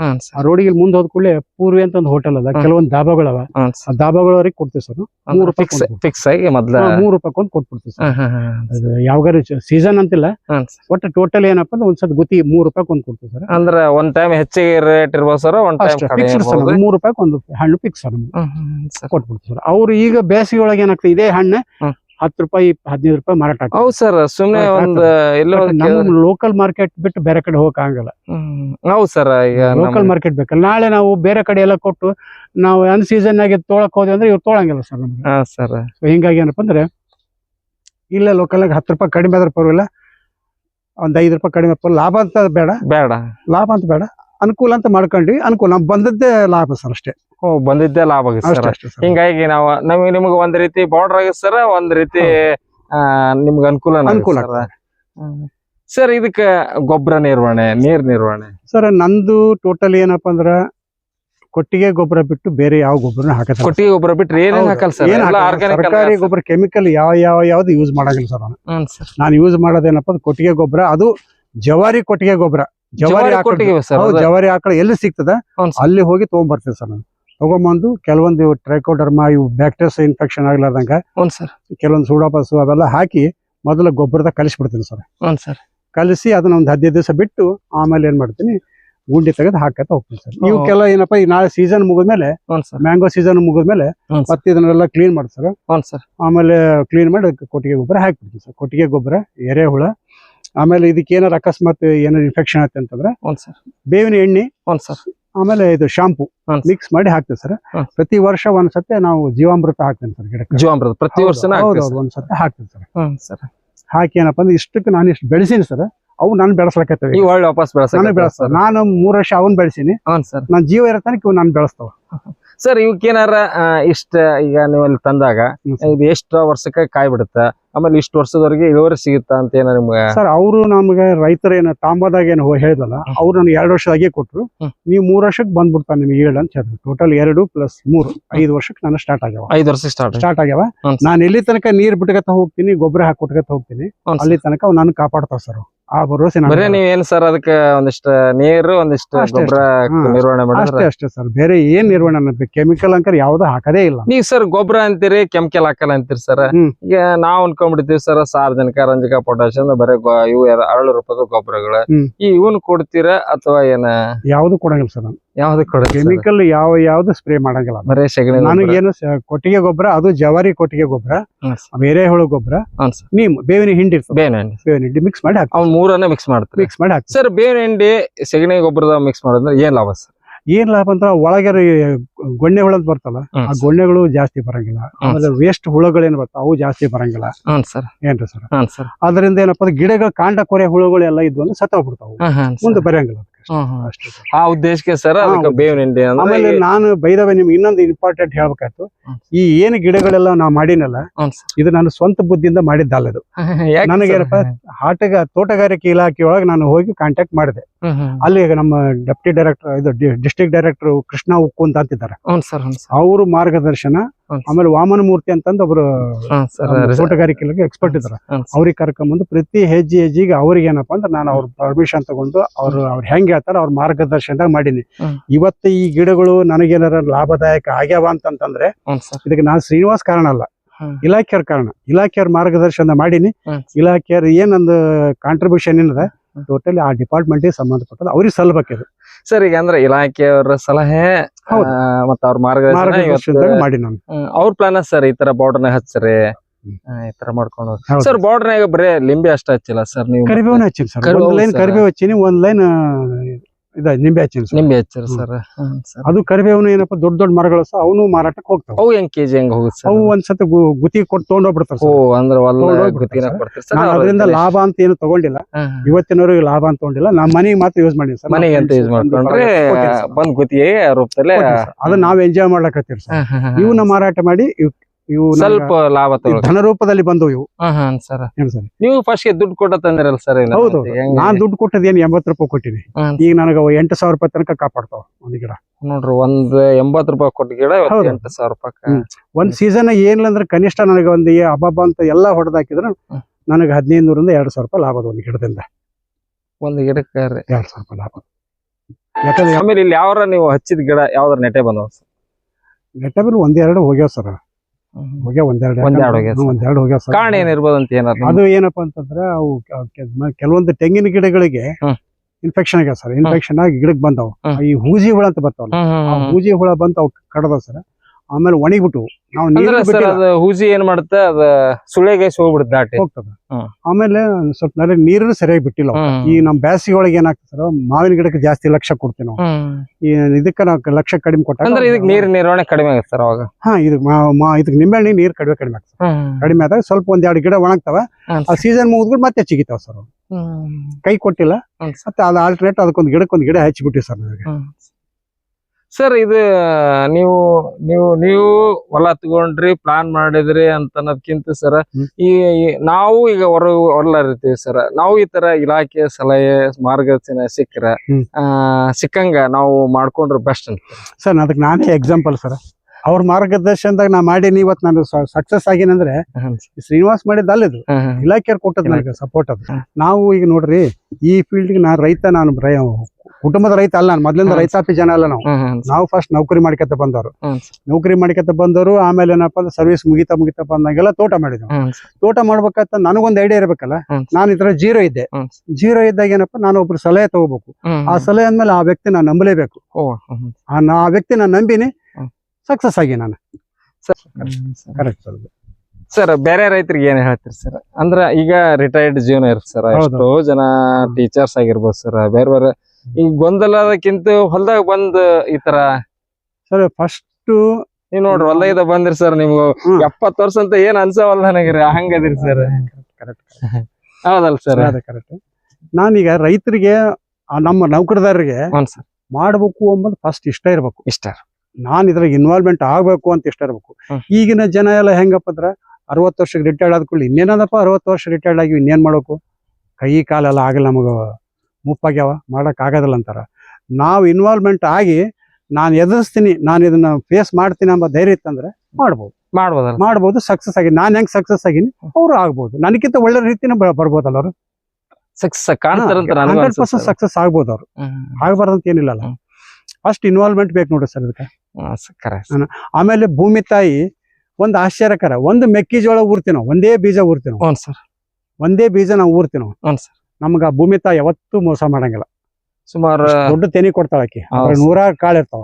ಹ್ಮ್ ಆ ರೋಡಿಗೆ ಮುಂದೆ ಹೋದ್ಕೊಳ್ಳೆ ಪೂರ್ವಿ ಅಂತ ಒಂದು ಹೋಟೆಲ್ ಅದ. ಕೆಲವೊಂದು ಧಾಬಾಗಳವ. ಆ ಧಾಬಾಗಳವ್ರಿಗೆ ಕೊಡ್ತೀವಿ ಸರ್. ಮೂರು ರೂಪಾಯಿ ಫಿಕ್ಸ್ ಫಿಕ್ಸ್ ಆಗಿ ಮೊದ್ಲ ಮೂರು ರೂಪಾಯಿ ಒಂದು ಕೊಟ್ಬಿಡ್ತೀವಿ ಸರ್. ಯಾವಾಗಾರ ಸೀಸನ್ ಅಂತಿಲ್ಲ. ಒಟ್ಟು ಟೋಟಲ್ ಏನಪ್ಪ ಅಂದ್ರೆ ಒಂದ್ಸತಿ ಗುತ್ತಿ ಮೂರು ರೂಪಾಯಿ ಒಂದು ಕೊಡ್ತೀವಿ ಸರ್. ಅಂದ್ರ ಒಂದ್ ಟೈಮ್ ಹೆಚ್ಚಿಗೆ ರೇಟ್ ಇರ್ಬೋದು ಸರ್ ಒಂದ್ ಟೈಮ್ ಅಷ್ಟೇ ಕಡಿಮೆ ಫಿಕ್ಸ್ ಸರ್ ಇರ್ಬೋದು. ಮೂರು ರೂಪಾಯಿ ಒಂದು ಹಣ್ಣು ಫಿಕ್ಸ್ ಸರ್ ನಮ್ಗೆ ಹ್ಮ್ ಹ್ಮ್ ಸರ್. ಕೊಟ್ಬಿಡ್ತೀವಿ ಸರ್. ಅವ್ರು ಈಗ ಬೇಸಿಗೆ ಒಳಗೆ ಏನಾಗ್ತದೆ ಇದೇ ಹಣ್ಣು ಹ್ಮ್. ಹತ್ತು ರೂಪಾಯಿ ಹದಿನೈದು ರೂಪಾಯಿ ಮಾರಾಟ ಆಗ್ತದೆ. ಹೌದ್ ಸರ್ ಸುಮ್ನೆ ಒಂದು ಒಂದ್ ಎಲ್ಲೋ ಒಂದ್ ನಮ್ಮ ಲೋಕಲ್ ಮಾರ್ಕೆಟ್ ಬಿಟ್ಟು ಬೇರೆ ಕಡೆ ಹೋಗಕ್ ಆಗಲ್ಲ. ಹ್ಮ್ ಹೌದ್ ಸರ್ ಈಗ ಲೋಕಲ್ ಮಾರ್ಕೆಟ್ ಬೇಕಲ್ಲ. ನಾಳೆ ನಾವು ಬೇರೆ ಕಡೆ ಎಲ್ಲ ಕೊಟ್ಟು ನಾವು ಅನ್ ಸೀಸನ್ ಆಗಿ ತೊಳಕ್ ಹೋದ್ವಿ ಅಂದ್ರೆ ಇವ್ರು ತೊಳಂಗಿಲ್ಲ ಸರ್ ನಮ್ಗೆ. ಹಾ ಸರ್. ಹಿಂಗಾಗಿ ಏನಪ್ಪ ಅಂದ್ರೆ ಇಲ್ಲೇ ಲೋಕಲ್ ಆಗಿ ಹತ್ತು ರೂಪಾಯಿ ಕಡಿಮೆ ಆದ್ರೆ ಪರವಾಗಿಲ್ಲ. ಒಂದ್ ಐದು ರೂಪಾಯಿ ಕಡಿಮೆ ಪರ ಲಾಭ ಅಂತ ಬೇಡ. ಬೇಡ. ಲಾಭ ಅಂತ ಬೇಡ. ಅನುಕೂಲ ಅಂತ ಮಾಡ್ಕೊಂಡ್ವಿ. ಅನುಕೂಲ. ಬಂದದ್ದೇ ಲಾಭ ಸರ್ ಅಷ್ಟೇ. ಓ ಬಂದಿದ್ದೆ ಲಾಭ ಆಗುತ್ತೆ ಅಷ್ಟೇ ಸರ್. ಅಷ್ಟೇ ಸರ್. ಹಿಂಗಾಗಿ ನಾವು ನಮಗೆ ನಿಮ್ಗೆ ಒಂದ್ ರೀತಿ ಬಾರ್ಡರ್ ಆಗುತ್ತೆ ಸರ್. ಒಂದ್ ರೀತಿ ನಿಮ್ಗೆ ಅನುಕೂಲ ಅನುಕೂಲ ಸರ್. ಇದಕ್ಕೆ ಗೊಬ್ಬರ ನಿರ್ವಹಣೆ ನೀರ್ ನಿರ್ವಹಣೆ. ಸರ್ ನಂದು ಟೋಟಲ್ ಏನಪ್ಪಾ ಅಂದ್ರ ಕೊಟ್ಟಿಗೆ ಗೊಬ್ಬರ ಬಿಟ್ಟು ಬೇರೆ ಯಾವ ಗೊಬ್ಬರನ ಹಾಕಲ್ಲ ಕೊಟ್ಟಿಗೆ ಗೊಬ್ಬರ ಬಿಟ್ರೆ ಏನೇನು ಹಾಕಲ್ಲ ಸರ್? ಏನ್ ಸರ್ಕಾರಿ ಗೊಬ್ಬರ ಕೆಮಿಕಲ್ ಯಾವ ಯಾವ ಯಾವ್ದು ಯೂಸ್ ಮಾಡಂಗಿಲ್ಲ ಸರ್ ನಾನು. ನಾನು ಯೂಸ್ ಮಾಡೋದೇನಪ್ಪ ಕೊಟ್ಟಿಗೆ ಗೊಬ್ಬರ ಅದು ಜವಾರಿ ಕೊಟ್ಟಿಗೆ ಗೊಬ್ಬರ. ಜವಾರಿ ಆಕಳ ಹೌದು ಜವಾರಿ ಆಕಳ ಎಲ್ಲಿ ಸಿಗ್ತದ? ಅಲ್ಲಿ ಹೋಗಿ ತಗೊಂಡ್ಬರ್ತೀನಿ ಸರ್ ನಾನು. ತಗೊಂಬಂದು ಕೆಲವೊಂದು ಟ್ರೈಕೋಡರ್ಮಾ ಇವು ಬ್ಯಾಕ್ಟೀರಿಯಸ್ ಇನ್ಫೆಕ್ಷನ್ ಆಗ್ಲಾರ್ದಂಗ ಕೆಲವೊಂದು ಸೂಡಾಪಸು ಅವೆಲ್ಲ ಹಾಕಿ ಮೊದಲು ಗೊಬ್ಬರದ ಕಲಿಸ್ಬಿಡ್ತೀನಿ ಸರ್. ಸರ್. ಕಲಿಸಿ ಅದನ್ನ ಒಂದು ಹದಿನೈದು ದಿವಸ ಬಿಟ್ಟು ಆಮೇಲೆ ಏನ್ ಮಾಡ್ತೀನಿ ಗುಂಡಿ ತೆಗೆದು ಹಾಕತ್ತ ಹೋಗ್ತೀನಿ ಸರ್. ಇವಕ್ಕೆಲ್ಲ ಏನಪ್ಪ ಈ ನಾಳೆ ಸೀಸನ್ ಮುಗಿದ್ಮೇಲೆ ಹ್ಞೂ ಸರ್. ಮ್ಯಾಂಗೋ ಸೀಸನ್ ಮುಗಿದ ಮೇಲೆ ಸರ್. ಮತ್ತೆ ಇದನ್ನೆಲ್ಲ ಕ್ಲೀನ್ ಮಾಡ್ತಾರೆ ಹ್ಞೂ ಸರ್. ಆಮೇಲೆ ಕ್ಲೀನ್ ಮಾಡಿ ಅದಕ್ಕೆ ಕೊಟ್ಟಿಗೆ ಗೊಬ್ಬರ ಹಾಕ್ಬಿಡ್ತೀವಿ ಸರ್. ಕೊಟ್ಟಿಗೆ ಗೊಬ್ಬರ ಎರೆಹುಳ ಆಮೇಲೆ ಇದಕ್ಕೆ ಏನಾರು ಅಕಸ್ಮಾತ್ ಏನಾರು ಇನ್ಫೆಕ್ಷನ್ ಆಯ್ತು ಅಂತಂದ್ರೆ ಹ್ಞೂ ಸರ್. ಬೇವಿನ ಎಣ್ಣೆ ಹ್ಞೂ ಸರ್. ಆಮೇಲೆ ಇದು ಶಾಂಪು ಹ್ಞೂ ಸರ್. ಮಿಕ್ಸ್ ಮಾಡಿ ಹಾಕ್ತೇವೆ ಸರ್. ಪ್ರತಿ ವರ್ಷ ಒಂದ್ಸತಿ ನಾವು ಜೀವಾಮೃತ ಹಾಕ್ತೇನೆ ಸರ್ ಗಿಡಕ್ಕೆ. ಜೀವಾಮೃತ ಪ್ರತಿ ವರ್ಷನ ಹೌದು, ಹಾಕ್ತೀವಿ ಹೌದು, ಒಂದ್ಸತಿ ಹಾಕ್ತೀನಿ ಸರ್. ಸರ್. ಹಾಕಿ ಏನಪ್ಪ ಅಂದ್ರೆ ಇಷ್ಟಕ್ಕೆ ನಾನು ಇಷ್ಟು ಬೆಳೆಸೀನಿ ಸರ್. ಅವು ನಾನು ಬೆಳೆಸ್ಲಕತ್ತೇವೆ. ನೀವು ಒಳ್ಳೆ ವಾಪಸ್ ನಾನು ಬೆಳೆಸ ನಾನು ಮೂರ್ ವರ್ಷ ಅವನ್ ಬೆಳೆಸೀನಿ. ಹ್ಞೂ ಸರ್. ನಾನು ಜೀವ ಇರತನಕ ಇವ್ ನಾನು ಬೆಳೆಸ್ತಾವ ಸರ್ ಇವಕ್ಕೇನಾರ ಇಷ್ಟ ಈಗ ನೀವು ಅಲ್ಲಿ ತಂದಾಗ ಹ್ಮ್ sir. ಇದು ಎಷ್ಟು ವರ್ಷಕ್ಕೆ ಕಾಯಿ ಬಿಡುತ್ತೆ ಆಮೇಲೆ ಇಷ್ಟು ವರ್ಷದವರೆಗೆ ಇಳುವರಿ ಸಿಗುತ್ತಾ ಅಂತ ಏನೋ ನಿಮ್ಗೆ? ಸರ್ ಅವರು ನಮ್ಗೆ ರೈತರ ಏನ ತಾಂಬಾದಾಗ ಏನು ಹೇಳಿದಲ್ಲ ಹ್ಮ್. ಅವ್ರು ನನಗೆ ಎರಡು ವರ್ಷದಾಗೆ ಕೊಟ್ರು. ಹ್ಮ್. ನೀವು ಮೂರ್ ವರ್ಷಕ್ಕೆ ಬಂದ್ಬಿಡ್ತಾನೆ ನಿಮ್ಗೆ ಏಳು ಅಂತ ಹೇಳಿದ್ರು ಟೋಟಲ್ ಎರಡು ಪ್ಲಸ್ ಮೂರು ಐದು ವರ್ಷಕ್ಕೆ ನಾನು ಸ್ಟಾರ್ಟ್ ಆಗ್ಯಾವ. ಐದು ವರ್ಷ ಸ್ಟಾರ್ಟ್ ಸ್ಟಾರ್ಟ್ ಆಗ್ಯಾವ. ಹ್ಮ್ ನಾನು ಎಲ್ಲಿ ತನಕ ನೀರ್ ಬಿಟ್ಕತ್ತ ಹೋಗ್ತೀನಿ ಗೊಬ್ಬರ ಹಾಕಿ ಹಾಕೊಟ್ಕತ್ತ ಹೋಗ್ತೀನಿ ಅಲ್ಲಿ ತನಕ ಅವ್ ನಾನು ಕಾಪಾಡ್ತಾವ ಸರ್ ಆ ಭರವಸೆ ಬರೇ ನೀವ್ ಏನ್ ಸರ್ ಅದಕ್ಕೆ ಒಂದಿಷ್ಟು ನೀರು ಒಂದಿಷ್ಟು ಗೊಬ್ಬರ. ನಿರ್ವಹಣೆ ಅಷ್ಟೇ ಅಷ್ಟೇ ಸರ್. ಬೇರೆ ಏನ್ ನಿರ್ವಹಣೆ ಅನ್ನೋದು ಕೆಮಿಕಲ್ ಅಂಕರ್ ಯಾವ್ದು ಹಾಕದೇ ಇಲ್ಲ. ನೀವ್ ಸರ್ ಗೊಬ್ಬರ ಅಂತೀರಿ ಕೆಮಿಕಲ್ ಹಾಕಲ್ಲ ಅಂತೀರಿ ಸರ್? ಈಗ ನಾವ್ ಅನ್ಕೊಂಡ್ಬಿಡ್ತೀವಿ ಸರ್ ಸಾರ್ವಜನಿಕ ರಂಜಕ ಪೊಟ್ಯಾಷಿಯಂ ಬರೀ ಇವು ಅರಳು ರೂಪದ ಗೊಬ್ಬರಗಳು. ಈ ಇವನ್ ಕೊಡ್ತೀರಾ ಅಥವಾ ಏನ? ಯಾವ್ದು ಕೊಡಂಗಿಲ್ಲ ಸರ್ ನಾನು. ಯಾವ್ದು ಕೆಮಿಕಲ್ ಯಾವ ಯಾವ್ದು ಸ್ಪ್ರೇ ಮಾಡಂಗಿಲ್ಲ. ಬರೇ ಸೆಗಣಿ ನನಗೆ ಏನು ಕೊಟ್ಟಿಗೆ ಗೊಬ್ಬರ ಅದು ಜವಾರಿ ಕೊಟ್ಟಿಗೆ ಗೊಬ್ಬರ. ಬೇರೆ ಹುಳು ಗೊಬ್ಬರ. ನೀಮ್ ಬೇವಿನ ಹಿಂಡಿ ಬೇವಿನ ಹಿಂಡಿ. ಬೇವಿನ ಹಿಂಡಿ ಮಿಕ್ಸ್ ಮಾಡಿ ಹಾಕಿ ಅವ್ನ್ ಮೂರನ್ನ ಮಿಕ್ಸ್ ಮಾಡ್ತಾರೆ ಮಿಕ್ಸ್ ಮಾಡಿ ಹಾಕಿ ಸರ್ ಬೇವಿನ ಹಿಂಡಿ ಸೆಗಣಿ ಗೊಬ್ಬರದ ಮಿಕ್ಸ್ ಮಾಡೋದ್ರೆ ಏನ್ ಲಾಭ ಸರ್? ಏನ್ ಲಾಭ ಅಂದ್ರೆ ಒಳಗೆ ಗೊಣ್ಣೆ ಹುಳ ಅಂತ ಬರ್ತಲ್ಲ ಆ ಗೊಣ್ಣೆಗಳು ಜಾಸ್ತಿ ಬರಂಗಿಲ್ಲ. ಆಮೇಲೆ ವೇಸ್ಟ್ ಹುಳುಗಳೇನ್ ಬರ್ತಾವ ಅವು ಜಾಸ್ತಿ ಬರಂಗಿಲ್ಲ. ಏನ್ರಿ ಸರ್. ಅದರಿಂದ ಏನಪ್ಪ ಗಿಡಗಳ ಕಾಂಡ ಕೊರೆ ಹುಳುಗಳು ಎಲ್ಲ ಇದ್ವು ಅಂದ್ರೆ ಸತ್ತೋಗ್ಬಿಡ್ತಾವ. ಹ್ಮ್ ಹ್ಮ್ ಮುಂದೆ ಬರಂಗಿಲ್ಲ. ಆ ಉದ್ದೇಶಕ್ಕೆ ಸರ್ ಅದಕ್ಕೆ ಆಮೇಲೆ ನಾನು ಬೈದವೆ ನಿಮ್ಗೆ ಇನ್ನೊಂದು ಇಂಪಾರ್ಟೆಂಟ್ ಹೇಳ್ಬೇಕಾಯ್ತು. ಈ ಏನು ಗಿಡಗಳೆಲ್ಲ ನಾ ಮಾಡಿನಲ್ಲ ಇದು ನಾನು ಸ್ವಂತ ಬುದ್ಧಿಯಿಂದ ಮಾಡಿದ್ದಲ್ಲ ಇದು ನನಗೆ ನನಗೇನಪ್ಪ? ಆಟಗ ತೋಟಗಾರಿಕೆ ಇಲಾಖೆ ಒಳಗೆ ನಾನು ಹೋಗಿ ಕಾಂಟ್ಯಾಕ್ಟ್ ಮಾಡಿದೆ. ಅಲ್ಲಿ ನಮ್ಮ ಡೆಪ್ಟಿ ಡೈರೆಕ್ಟರ್ ಇದು ಡಿಸ್ಟ್ರಿಕ್ಟ್ ಡೈರೆಕ್ಟರ್ ಕೃಷ್ಣ ಉಕ್ಕು ಅಂತ ಅಂತಿದ್ದಾರೆ. ಅವರು ಮಾರ್ಗದರ್ಶನ. ಆಮೇಲೆ ವಾಮನ ಮೂರ್ತಿ ಅಂತಂದ್ ಒಬ್ರು ತೋಟಗಾರಿಕೆ ಎಕ್ಸ್ಪರ್ಟ್ ಇದಾರೆ. ಅವ್ರಿಗೆ ಕರ್ಕೊಂಬಂದು ಪ್ರತಿ ಹೆಜ್ಜೆ ಹೆಜ್ಜೆಗೆ ಅವ್ರಿಗೆ ಏನಪ್ಪಾ ಅಂದ್ರೆ ನಾನು ಅವ್ರ ಪರ್ಮಿಷನ್ ತಗೊಂಡು ಅವ್ರು ಅವ್ರು ಹೆಂಗ್ ಹೇಳ್ತಾರ ಅವ್ರ ಮಾರ್ಗದರ್ಶನದಾಗ ಮಾಡೀನಿ. ಇವತ್ತು ಈ ಗಿಡಗಳು ನನಗೇನಾರ ಲಾಭದಾಯಕ ಆಗ್ಯಾವ ಅಂತಂತಂದ್ರೆ ಇದಕ್ಕೆ ನಾನು ಶ್ರೀನಿವಾಸ್ ಕಾರಣ ಅಲ್ಲ. ಇಲಾಖೆಯವ್ರ ಕಾರಣ. ಇಲಾಖೆಯವ್ರ ಮಾರ್ಗದರ್ಶನ ಮಾಡೀನಿ. ಇಲಾಖೆಯವ್ರ ಏನೊಂದು ಕಾಂಟ್ರಿಬ್ಯೂಷನ್ ಏನದ? ಟೋಟಲಿ ಆ ಡಿಪಾರ್ಟ್ಮೆಂಟ್ಗೆ ಸಂಬಂಧಪಟ್ಟದ ಅವ್ರಿಗೆ ಸಲ್ಬೇಕಿದೆ. ಸರ್ ಈಗ ಅಂದ್ರೆ ಇಲಾಖೆಯವರ ಸಲಹೆ ಮತ್ತೆ ಅವ್ರ ಮಾರ್ಗದರ್ಶನ ಮಾಡಿ ನಾನು ಅವ್ರ ಪ್ಲಾನ್ ಸರ್ ಈ ತರ ಬಾರ್ಡರ್ ಹಚ್ಚರಿ ಹಚ್ಚ್ರಿ ಈ ತರ ಮಾಡ್ಕೊಂಡು ಸರ್ ಬಾರ್ಡರ್ ನಾಗ ಬರೇ ಲಿಂಬೆ ಅಷ್ಟ ಹಚ್ಚಿಲ್ಲ ಸರ್ ನೀವು ಕರಿಬೇವನ ಹಚ್ಚಿನಿ ಸರ್. ಕರಿಬೇವು ಒಂದ್ ಲೈನ್. ಕರಿಬೇವು ಹಚ್ಚಿನಿ ಒಂದ್ ಲೈನ್ ಇದ ನಿಂಬೆ ಹಚ್ಚಿನ ಸರ್. ನಿಂಬೆ ಹಚ್ಚಿರ. ಸರ್. ಅದು ಕರಿಬೇವನು ಏನಪ್ಪ ದೊಡ್ಡ ದೊಡ್ಡ ಮರಗಳು ಸಹ ಅವನು ಮಾರಾಟಕ್ಕೆ ಹೋಗ್ತಾವ. ಅವು ಹೆಂಗ್ ಕೆಜಿ ಹೆಂಗ್ ಹೋಗುತ್ತೆ ಅವು ಒಂದ್ಸತಿ ಗುತ್ತಿಗೆ ಕೊಟ್ಟು ತಗೊಂಡೋಗ್ಬಿಡ್ತಾವ ಓ ಅಂದ್ರ ತಗೊಂಡೋಗ್ಬಿಡ್ತಾರೆ ಅದರಿಂದ ಲಾಭ ಅಂತ ಏನು ತಗೊಂಡಿಲ್ಲ. ಇವತ್ತಿನವರೆಗೆ ಲಾಭ ಅಂತ ತಗೊಂಡಿಲ್ಲ. ನಮ್ಮ ಮನೆಗೆ ಮಾತ್ರ ಯೂಸ್ ಮಾಡಿ ಸರ್. ಮನೆಗೆ ಅಂತ ಯೂಸ್ ಮಾಡ್ಕೊಂಡ್ರೆ ಬಂದ್ ಗುತ್ತಿಗೆ ರೂಪದಲ್ಲಿ ಅದನ್ನ ನಾವ್ ಎಂಜಾಯ್ ಮಾಡ್ಲಕತ್ತೀವಿ ಸರ್. ಇವನ್ನ ಮಾರಾಟ ಮಾಡಿ ಇವ್- ಸ್ವಲ್ಪ ಲಾಭ ಧನ ರೂಪದಲ್ಲಿ ಬಂದವು ಇವು. ಸರ್. ಸರ್? ನೀವು ಫಸ್ಟ್ಗೆ ದುಡ್ಡು ಕೊಟ್ಟ ತಂದಿರಲ್ಲ ಸರ್ ಹೌದು ನಾನ್ ದುಡ್ಡು ಕೊಟ್ಟದೇನು ಎಂಬತ್ತು ರೂಪಾಯಿ ಕೊಟ್ಟಿನಿ. ಈಗ ನನಗೆ ಎಂಟು ಸಾವಿರ ರೂಪಾಯಿ ತನಕ ಕಾಪಾಡ್ತಾವ ಒಂದು ಗಿಡ. ನೋಡ್ರಿ ಒಂದ್ ಎಂಬತ್ ರೂಪಾಯಿ ಕೊಟ್ಟ ಗಿಡ. ಎಂಟು ಸಾವಿರ ರೂಪಾಯಿ. ಒಂದ್ ಸೀಸನ್ ಏನಿಲ್ಲ ಅಂದ್ರೆ ಕನಿಷ್ಠ ನನಗೆ ಒಂದು ಹಬ್ಬ ಅಂತ ಎಲ್ಲಾ ಹೊಡೆದಾಕಿದ್ರೆ. ನನಗೆ ಹದಿನೈದು ನೂರಿಂದ ಎರಡ್ ಸಾವಿರ ರೂಪಾಯಿ ಲಾಭದ ಒಂದು ಗಿಡದಿಂದ. ಒಂದ್ ಗಿಡಕ್ಕೆ ಎರಡು ಸಾವಿರ ರೂಪಾಯಿ ಲಾಭ. ಯಾಕಂದ್ರೆ ಆಮೇಲೆ ಇಲ್ಲಿ ಯಾವ್ರ ನೀವು ಹಚ್ಚಿದ ಗಿಡ ಯಾವ್ದಾರ ನೆಟೆ ಬಂದವ ಬಂದ್ರೆ ಒಂದೆರಡು ಹೋಗ್ಯಾವ ಸರ್. ಹೋಗ್ಯಾವ ಒಂದೆರಡು ಒಂದೆರಡು ಹೋಗ್ಯಾವ ಒಂದೆರಡು ಹೋಗ್ಯಾವ ಸರ್. ಕಾರಣ ಏನಿರ್ಬೋದು ಅಂತ ಏನಾರ ಅದು ಏನಪ್ಪ ಅಂತಂದ್ರೆ ಅವು ಕೆಲವೊಂದು ತೆಂಗಿನ ಗಿಡಗಳಿಗೆ. ಇನ್ಫೆಕ್ಷನ್ ಆಗ್ಯಾವ ಸರ್? ಇನ್ಫೆಕ್ಷನ್ ಆಗಿ ಗಿಡಕ್ಕೆ ಬಂದವು. ಈ ಹೂಜಿ ಹುಳ ಅಂತ ಬರ್ತಾವಲ್ಲ ಆ ಹೂಜಿ ಹುಳ ಬಂದ್ ಅವು ಕಡದ ಸರ್. ಆಮೇಲೆ ಒಣಗಿಬಿಟ್ಟು ನಾವು ನೀರು ಬಿಟ್ಟಿಲ್ಲ. ಹೂಜಿ ಏನ್ ಮಾಡುತ್ತೆ ಅದ ಸುಳೆಗೆ ಹೋಗ್ಬಿಡುತ್ತೆ ದಾಟಿ. ಹೋಗ್ತದ. ಹ್ಮ್. ಆಮೇಲೆ ಸ್ವಲ್ಪ ನೆರೆ ನೀರನ್ನು ಸರಿಯಾಗಿ ಬಿಟ್ಟಿಲ್ಲ ಅವು. ಈ ನಮ್ಮ ಬ್ಯಾಸಿಗೆ ಒಳಗೆ ಏನಾಗ್ತದೆ ಸರ್ ಮಾವಿನ ಗಿಡಕ್ಕೆ ಜಾಸ್ತಿ ಲಕ್ಷ ಕೊಡ್ತೀವಿ ನಾವು. ಈ ಇದಕ್ಕೆ ನಾವು ಲಕ್ಷ ಕಡಿಮೆ ಕೊಟ್ಟಾಗ ಅಂದ್ರೆ ಇದಕ್ ನೀರ್ ನಿರ್ವಹಣೆ ಕಡಿಮೆ ಆಗುತ್ತೆ ಸರ್ ಅವಾಗ? ಹಾ ಇದು ಮಾ- ಮಾ- ಇದಕ್ಕೆ ನಿಂಬೆಹಣ್ಣಿ ನೀರು ಕಡಿಮೆ ಕಡಿಮೆ ಆಗ್ತದೆ. ಕಡಿಮೆ ಆದಾಗ ಸ್ವಲ್ಪ ಒಂದ್ ಎರಡು ಗಿಡ ಒಣಗ್ತಾವ. ಹ್ಮ್. ಆ ಸೀಸನ್ ಮುಗಿದ್ಬಿಟ್ಟು ಮತ್ತೆ ಚಿಗಿತಾವ ಸರ್ ಅವು. ಕೈ ಕೊಟ್ಟಿಲ್ಲ. ಹ್ಮ್. ಮತ್ತೆ ಅದು ಆಲ್ಟರ್ನೇಟ್ ಅದಕ್ಕೊಂದು ಗಿಡಕ್ಕೊಂದು ಗಿಡ ಹಚ್ಚಿಬಿಟ್ಟಿವಿ ಸರ್ ನನಗೆ ಸರ್ ಇದು ನೀವು ನೀವು ನೀವು ಹೊಲ ತಗೊಂಡ್ರಿ ಪ್ಲಾನ್ ಮಾಡಿದ್ರಿ ಅಂತ ಅನ್ನೋದ್ಕಿಂತ ಸರ್ ಈ ನಾವು ಈಗ ಹೊರ ಹೊಲ ಇರ್ತೀವಿ ಸರ್. ನಾವು ಈ ತರ ಇಲಾಖೆ ಸಲಹೆ ಮಾರ್ಗದರ್ಶನ ಸಿಕ್ಕರ ಸಿಕ್ಕಂಗ ನಾವು ಮಾಡ್ಕೊಂಡ್ರೆ ಬೆಸ್ಟ್ ಅಂತ. ಸರ್ ಅದಕ್ಕೆ ನಾನೇ ಎಕ್ಸಾಂಪಲ್ ಸರ್. ಅವ್ರ ಮಾರ್ಗದರ್ಶನದಾಗ ನಾ ಮಾಡೀನಿ ಇವತ್ತು ನಾನು ಸಕ್ಸಸ್ ಆಗಿನಂದ್ರೆ ಶ್ರೀನಿವಾಸ್ ಮಾಡಿದ್ದು ಅಲ್ಲಿದು ಇಲಾಖೆಯವ್ರು ಕೊಟ್ಟದ್ ನನಗೆ ಸಪೋರ್ಟ್ ಅದು ನಾವು ಈಗ ನೋಡ್ರಿ ಈ ಫೀಲ್ಡ್ಗೆ ನಾನು ರೈತ ನಾನು ಕುಟುಂಬದ ರೈತ ಅಲ್ಲ ನಾನು ಮೊದ್ಲಿಂದ ರೈತಾಪಿ ಜನ ಅಲ್ಲ ನಾವು ನಾವು ಫಸ್ಟ್ ನೌಕರಿ ಮಾಡ್ಕೊತ ಬಂದವರು ನೌಕರಿ ಮಾಡ್ಕೊತ ಬಂದವರು ಆಮೇಲೆ ಏನಪ್ಪ ಅಂದ್ರೆ ಸರ್ವಿಸ್ ಮುಗಿತಾ ಮುಗಿತಾ ಬಂದಾಗೆಲ್ಲ ತೋಟ ಮಾಡಿದ್ವಿ ತೋಟ ಮಾಡ್ಬೇಕಂತ ನನಗೊಂದು ಐಡಿಯಾ ಇರ್ಬೇಕಲ್ಲ. ನಾನು ಇದ್ರ ಜೀರೋ ಇದ್ದೆ ಜೀರೋ ಇದ್ದಾಗ ಏನಪ್ಪ ನಾನು ಒಬ್ರು ಸಲಹೆ ತಗೋಬೇಕು ಆ ಸಲಹೆ ಅಂದ್ಮೇಲೆ ಆ ವ್ಯಕ್ತಿ ನಾನು ನಂಬಲೇಬೇಕು ಆ ವ್ಯಕ್ತಿ ನಾನು ನಂಬಿನಿ. ಸಕ್ಸಸ್ ಆಗಿ ನಾನು. ಕರೆಕ್ಟ್ ಸರ್ ಸರ್ ಬೇರೆ ರೈತರಿಗೆ ಏನ್ ಹೇಳ್ತೀರಿ ಸರ್ ಅಂದ್ರ ಈಗ ರಿಟೈರ್ಡ್ ಜೀವನ ಇರ್ ಸರ್. ಎಷ್ಟೋ ಜನ ಟೀಚರ್ಸ್ ಆಗಿರ್ಬೋದು ಸರ್ ಬೇರೆ ಬೇರೆ ಈ ಗೊಂದಲದಕ್ಕಿಂತ ಹೊಲ್ದಾಗ ಬಂದ್ ಈ ತರ ಸರ್ ಫಸ್ಟ್ ನೀವ್ ನೋಡ್ರಿ ಹೊಲ್ದಾಗ ಬಂದ್ರಿ ಸರ್ ನಿಮ್ಗೆ ಎಪ್ಪತ್ ವರ್ಷ ಅಂತ ಏನ್ ಅನ್ಸವಲ್ಲ ನನಗ್ರಿ ಹಂಗದಿರಿ ಸರ್ ಕರೆಕ್ಟ್ ಹೌದಲ್ಲ ಸರ್ ಕರೆಕ್ಟ್ ನಾನೀಗ ರೈತರಿಗೆ ನಮ್ಮ ನೌಕರದಾರರಿಗೆ ಮಾಡ್ಬೇಕು ಅಂಬದ್ ಫಸ್ಟ್ ಇಷ್ಟ ಇರ್ಬೇಕು. ಇಷ್ಟ. ನಾನ್ ಇದ್ರಾಗ ಇನ್ವಾಲ್ವ್ಮೆಂಟ್ ಆಗ್ಬೇಕು ಅಂತ ಇಷ್ಟ ಇರ್ಬೇಕು. ಈಗಿನ ಜನ ಎಲ್ಲ ಹೆಂಗಪ್ಪ ಅಂದ್ರ ಅರವತ್ತು ವರ್ಷಕ್ಕೆ ರಿಟೈರ್ಡ್ ಆದ್ಕೊಳ್ಳಿ ಇನ್ನೇನದಪ್ಪ ಅರವತ್ತು ವರ್ಷ ರಿಟೈರ್ಡ್ ಆಗಿ ಇನ್ನೇನ್ ಮಾಡ್ಬೇಕು? ಕೈ ಕಾಲೆಲ್ಲ ಆಗಲ್ಲ ನಮಗ. ಮುಪ್ಪಾಗ್ಯಾವ? ಮಾಡಕ್ ಆಗೋದಿಲ್ಲ ಅಂತಾರ. ನಾವು ಇನ್ವಾಲ್ವ್ಮೆಂಟ್ ಆಗಿ ನಾನು ಎದುರಿಸ್ತೀನಿ ನಾನು ಇದನ್ನ ಫೇಸ್ ಮಾಡ್ತೀನಿ ಎಂಬ ಧೈರ್ಯ ಇತ್ತಂದ್ರೆ ಮಾಡ್ಬೋದು. ಮಾಡ್ಬೋದಲ್ಲ. ಮಾಡ್ಬೋದು ಸಕ್ಸಸ್ ಆಗಿ ನಾನು ಹೆಂಗ್ ಸಕ್ಸಸ್ ಆಗಿನಿ ಅವ್ರು ಆಗ್ಬೋದು. ನನಗಿಂತ ಒಳ್ಳೆ ರೀತಿನ ಬರ್ಬೋದಲ್ಲ ಅವರು? ಸಕ್ಸಸ್. ಸಕ್ಸಸ್ ಆಗ್ಬೋದು ಅವ್ರು. ಆಗ್ಬಾರ್ದಂತ ಏನಿಲ್ಲ. ಫಸ್ಟ್ ಇನ್ವಾಲ್ವ್ಮೆಂಟ್ ಬೇಕು ನೋಡ್ರಿ ಸರ್ ಇದಕ್ಕೆ. ಆಮೇಲೆ ಭೂಮಿ ತಾಯಿ ಒಂದು ಆಶ್ಚರ್ಯಕರ ಒಂದು ಮೆಕ್ಕೆಜೋಳ ಊರ್ತೀವಿ ನಾವು ಒಂದೇ ಬೀಜ ಊರ್ತೀವಿ ನಾವು ಹ್ಞೂ ಸರ್. ಒಂದೇ ಬೀಜ ನಾವು ಊರ್ತೀವಿ ನಾವು ಹ್ಞೂ ಸರ್. ನಮ್ಗ ಆ ಭೂಮಿ ತಾಯಿ ಯಾವತ್ತೂ ಮೋಸ ಮಾಡಂಗಿಲ್ಲ. ಸುಮಾರು ದೊಡ್ಡ ತೆನಿ ಕೊಡ್ತಾಳ ಆಕಿ. ನೂರಾರು ಕಾಳು ಇರ್ತಾವ.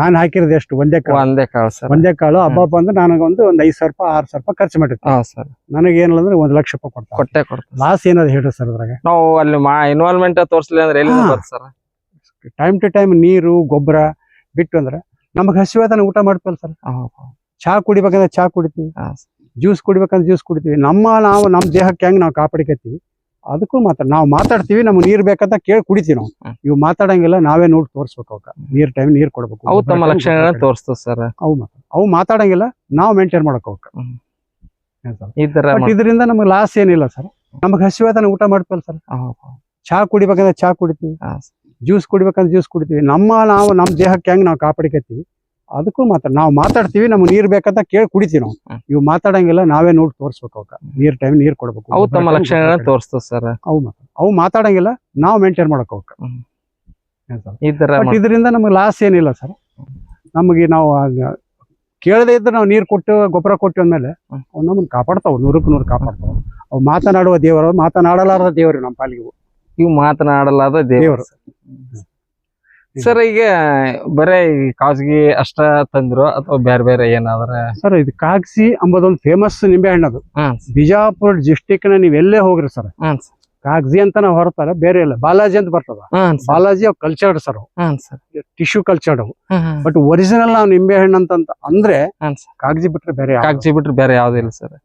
ನಾನ್ ಹಾಕಿರೋದು ಎಷ್ಟು? ಒಂದೇ ಕಾಳು. ಒಂದೇ ಕಾಳು ಸರ್. ಒಂದೇ ಕಾಳು ಹಬ್ಬ ಬಂದ್ರೆ ನನಗೊಂದು ಒಂದ್ ಐದ್ ಸಾವಿರ ರೂಪಾಯಿ ಆರ್ ಸಾವಿರ ರೂಪಾಯಿ ಖರ್ಚು ಮಾಡಿರ್ತೀನಿ ಸರ್. ನನಗೆ ಏನಿಲ್ಲ ಅಂದ್ರೆ ಒಂದ್ ಲಕ್ಷ ರೂಪಾಯಿ ಕೊಡ್ತಾರೆ. ಕೊಟ್ಟೆ ಕೊಡ್ತಾರೆ. ಲಾಸ್ ಏನಾದ್ರು ಹೇಳಿ ಸರ್ ಅದ್ರಾಗ? ನಾವು ಅಲ್ಲಿ ಮಾ ಇನ್ವಾಲ್ವ್ಮೆಂಟ್ ತೋರಿಸ್ಲಿ ಅಂದ್ರೆ ಎಲ್ಲಿ ಸರ್? ಟೈಮ್ ಟು ಟೈಮ್ ನೀರು ಗೊಬ್ಬರ ಬಿಟ್ಟು ಅಂದ್ರೆ ನಮಗ್ ಹಸಿವಾದನ ಊಟ ಮಾಡ್ತೀವಲ್ಲ ಸರ್? ಚಹಾ ಕುಡಿಬೇಕಂದ್ರೆ ಚಹಾ ಕುಡಿತೀವಿ. ಜ್ಯೂಸ್ ಕುಡಿಬೇಕಂದ್ರೆ ಜ್ಯೂಸ್ ಕುಡಿತೀವಿ. ನಮ್ಮ ನಾವು ನಮ್ಮ ದೇಹಕ್ಕೆ ಹೆಂಗ್ ನಾವು ಕಾಪಾಡಿಕತ್ತೀವಿ ಅದಕ್ಕೂ ಮಾತಾಡ ನಾವು ಮಾತಾಡ್ತೀವಿ ನಮ್ಗೆ ನೀರ್ ಬೇಕಂತ ಕೇಳಿ ಕುಡಿತೀವಿ ನಾವು. ಇವು ಮಾತಾಡಂಗಿಲ್ಲ ನಾವೇ ನೋಡಿ ತೋರಿಸ್ಬೇಕು ಅವಾಗ. ನೀರ್ ಟೈಮ್ ನೀರ್ ಕೊಡ್ಬೇಕು. ಅವು ತಮ್ಮ ಲಕ್ಷಣ. ತೋರಿಸ್ತದೆ ಸರ್. ಅವು ಅವು ಮಾತಾಡಂಗಿಲ್ಲ ನಾವು ಮೇಂಟೈನ್ ಮಾಡಕ್ ಬಟ್ ಇದರಿಂದ ನಮ್ಗೆ ಲಾಸ್ ಏನಿಲ್ಲ ಸರ್. ನಮಗ್ ಹಸಿವಾದನ ಊಟ ಮಾಡ್ತಲ್ಲ ಸರ್? ಚಹಾ ಕುಡಿಬೇಕಂದ್ರೆ ಚಹಾ ಕುಡಿತೀವಿ. ಜ್ಯೂಸ್ ಕುಡಿಬೇಕಂದ್ರೆ ಜ್ಯೂಸ್ ಕುಡಿತೀವಿ. ನಮ್ಮ ನಾವು ನಮ್ಮ ದೇಹಕ್ಕೆ ಹೆಂಗ್ ನಾವು ಕಾಪಾಡಿಕತ್ತೀವಿ? ಅದಕ್ಕೂ ಮಾತ್ರ ನಾವು ಮಾತಾಡ್ತೀವಿ ನಮ್ಗೆ ನೀರು ಬೇಕಂತ ಕೇಳಿ ಕುಡಿತೀವಿ ನಾವು. ಇವು ಮಾತಾಡಂಗಿಲ್ಲ ನಾವೇ ನೋಡಿ ತೋರಿಸ್ಬೇಕು ಅವಕ್ಕ ನೀರ್ ಟೈಮ್ ನೀರ್ ಕೊಡ್ಬೇಕು. ಅವು ತಮ್ಮ ಲಕ್ಷಣ. ತೋರಿಸ್ತದೆ ಸರ್. ಅವು ಮಾತ್ರ. ಅವು ಮಾತಾಡಂಗಿಲ್ಲ ನಾವು ಮೇಂಟೈನ್ ಮಾಡಕ್ ಅವಕ್ಕ ಇದರಿಂದ ನಮ್ಗೆ ಲಾಸ್ ಏನಿಲ್ಲ ಸರ್. ನಮಗೆ ನಾವು ಕೇಳದೇ ಇದ್ರೆ ನಾವು ನೀರು ಕೊಟ್ಟು ಗೊಬ್ಬರ ಕೊಟ್ಟು ಅಂದಮೇಲೆ ಅವ್ನು ಅವು ನಮ್ಮನ್ನ ಕಾಪಾಡ್ತಾವ ನೂರಕ್ಕೆ ನೂರು ಕಾಪಾಡ್ತಾವ. ಅವು ಮಾತನಾಡುವ ದೇವರು ಮಾತನಾಡಲಾರದ ದೇವರು ನಮ್ಮ ಪಾಲಿಗೆ ಇವು. ಮಾತನಾಡಲಾದ ದೇವರು. ಸರ್ ಈಗ ಬರೇ ಕಾಸ್ಗಿ ಅಷ್ಟ ತಂದ್ರು ಅಥವಾ ಬೇರೆ ಬೇರೆ ಏನಾದ್ರ? ಸರ್ ಇದು ಕಾಗ್ಸಿ ಅಂಬೋದೊಂದು ಫೇಮಸ್ ನಿಂಬೆ ಹಣ್ಣು ಅದು. ಬಿಜಾಪುರ ಡಿಸ್ಟಿಕ್ನ ನೀವ್ ಎಲ್ಲೇ ಹೋಗ್ರಿ ಸರ್. ಕಾಗ್ಜಿ ಅಂತ ನಾವು ಹೊರತಾರ ಬೇರೆ ಇಲ್ಲ. ಬಾಲಾಜಿ ಅಂತ ಬರ್ತದ. ಬಾಲಾಜಿ ಅವ್ ಕಲ್ಚರ್ಡ್ ಸರ್ ಟಿಶ್ಯೂ ಕಲ್ಚರ್ಡ್ ಅವು. ಬಟ್ ಒರಿಜಿನಲ್ ನಾವು ನಿಂಬೆ ಹಣ್ಣು ಅಂತ ಅಂದ್ರೆ ಕಾಗ್ಜಿ ಬಿಟ್ರೆ ಬೇರೆ ಕಾಗಜಿ ಬಿಟ್ರೆ ಬೇರೆ ಯಾವ್ದಿಲ್ಲ ಸರ್.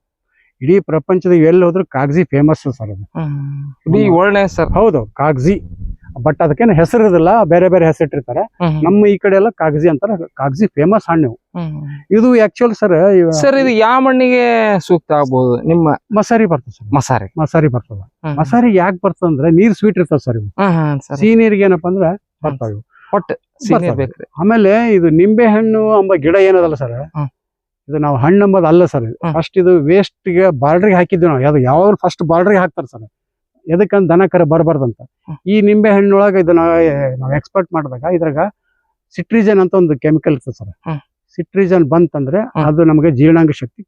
ಇಡೀ ಪ್ರಪಂಚದ ಎಲ್ಲಿ ಹೋದ್ರು ಕಾಗಜಿ ಫೇಮಸ್ ಸರ್ ಅದು. ಇಡೀ ಒಳ್ಳೆ ಸರ್ ಹೌದು ಕಾಗಜಿ. ಬಟ್ ಅದಕ್ಕೇನು ಹೆಸರು ಇರೋದಿಲ್ಲ ಬೇರೆ ಬೇರೆ ಹೆಸರು ಇಟ್ಟಿರ್ತಾರೆ ನಮ್ಮ ಈ ಕಡೆ ಎಲ್ಲ ಕಾಗಜಿ ಅಂತಾರೆ ಕಾಗಜಿ ಫೇಮಸ್ ಹಣ್ಣು ಇದು ಆಕ್ಚುಲ್ ಸರ್ ಸರ್ ಇದು ಯಾವ ಮಣ್ಣಿಗೆ ಸೂಕ್ತ ಆಗ್ಬಹುದು ನಿಮ್ಮ ಮಸಾರಿ ಬರ್ತದೆ ಸರ್ ಮಸಾರಿ. ಮಸಾರಿ ಬರ್ತದೆ. ಮಸಾರಿ ಯಾಕೆ ಬರ್ತದೆ ಅಂದ್ರೆ ನೀರ್ ಸ್ವೀಟ್ ಇರ್ತದೆ ಸರ್ ಇವು ಸಿಹಿ ನೀರಿಗೆ ಏನಪ್ಪಾ ಅಂದ್ರೆ ಬರ್ತಾವ. ಇವು. ಆಮೇಲೆ ಇದು ನಿಂಬೆ ಹಣ್ಣು ಎಂಬ ಗಿಡ ಏನದಲ್ಲ ಸರ್. ಇದು ನಾವು ಹಣ್ಣು ಅಂಬೋದು ಅಲ್ಲ ಸರ್. ಫಸ್ಟ್ ಇದು ವೇಸ್ಟ್ಗೆ ಬಾರ್ಡ್ರಿಗೆ ಹಾಕಿದ್ವಿ ನಾವು. ಯಾವ್ದು ಯಾವಾಗ ಫಸ್ಟ್ ಬಾರ್ಡ್ರಿಗೆ ಹಾಕ್ತಾರೆ ಸರ್ ಎದಕ್ಕಂತ ದನ ಕರೆ ಬರಬಾರ್ದಂತ. ಈ ನಿಂಬೆ ಹಣ್ಣೊಳಗೆ ಇದು ನಾವು ನಾವು ಎಕ್ಸ್ಪರ್ಟ್ ಮಾಡಿದಾಗ ಇದ್ರಾಗ ಸಿಟ್ರಿಜನ್ ಅಂತ ಒಂದು ಕೆಮಿಕಲ್ ಇರ್ತದೆ ಸರ್ ಸಿಟ್ರಿಜನ್ ಬಂತಂದ್ರೆ. ಅದು ನಮಗೆ ಜೀರ್ಣಾಂಗ ಶಕ್ತಿ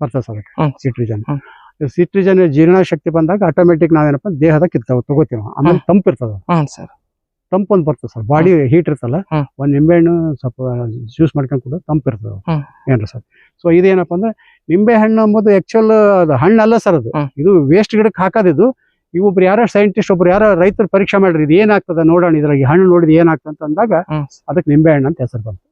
ಬರ್ತದೆ ಸರ್ ಸಿಟ್ರಿಜನ್. ಸಿಟ್ರಿಜನ್ ಜೀರ್ಣ ಶಕ್ತಿ ಬಂದಾಗ ಆಟೋಮೆಟಿಕ್ ನಾವೇನಪ್ಪ ದೇಹದ ಕಿತ್ತಾವ ತಗೋತೀವಿ ಆಮೇಲೆ ಹ್ಮ್. ತಂಪು ಇರ್ತದೆ ಸರ್ ಬರ್ತದೆ ಸರ್. ಬಾಡಿ ಹೀಟ್ ಇರ್ತಲ್ಲ ಒಂದು ನಿಂಬೆಹಣ್ಣು ಸ್ವಲ್ಪ ಜ್ಯೂಸ್ ಮಾಡ್ಕೊಂಡು ಕೂಡ ತಂಪು ಇರ್ತದೆ. ಏನ್ರಿ ಸರ್? ಸೊ ಇದೇನಪ್ಪ ಅಂದ್ರೆ ನಿಂಬೆ ಹಣ್ಣು ಅಂಬೋದು ಆಕ್ಚುಲ್ ಅದು ಹಣ್ಣಲ್ಲ ಅಲ್ಲ ಸರ್ ಅದು. ಇದು ವೇಸ್ಟ್ ಗಿಡಕ್ಕೆ ಹಾಕೋದಿದ್ದು ಇವೊಬ್ರು ಯಾರೋ ಸೈಂಟಿಸ್ಟ್ ಒಬ್ರು ಯಾರೋ ರೈತರು ಪರೀಕ್ಷೆ ಮಾಡ್ರಿ ಇದು ಏನಾಗ್ತದೆ ನೋಡೋಣ ಇದ್ರಾಗ ಹಣ್ಣು ನೋಡಿದ್ ಏನಾಗ್ತದೆ ಅಂತ ಅಂದಾಗ ಅದಕ್ಕೆ ನಿಂಬೆ ಹಣ್ಣು ಅಂತ ಹೆಸರು ಬಂತು.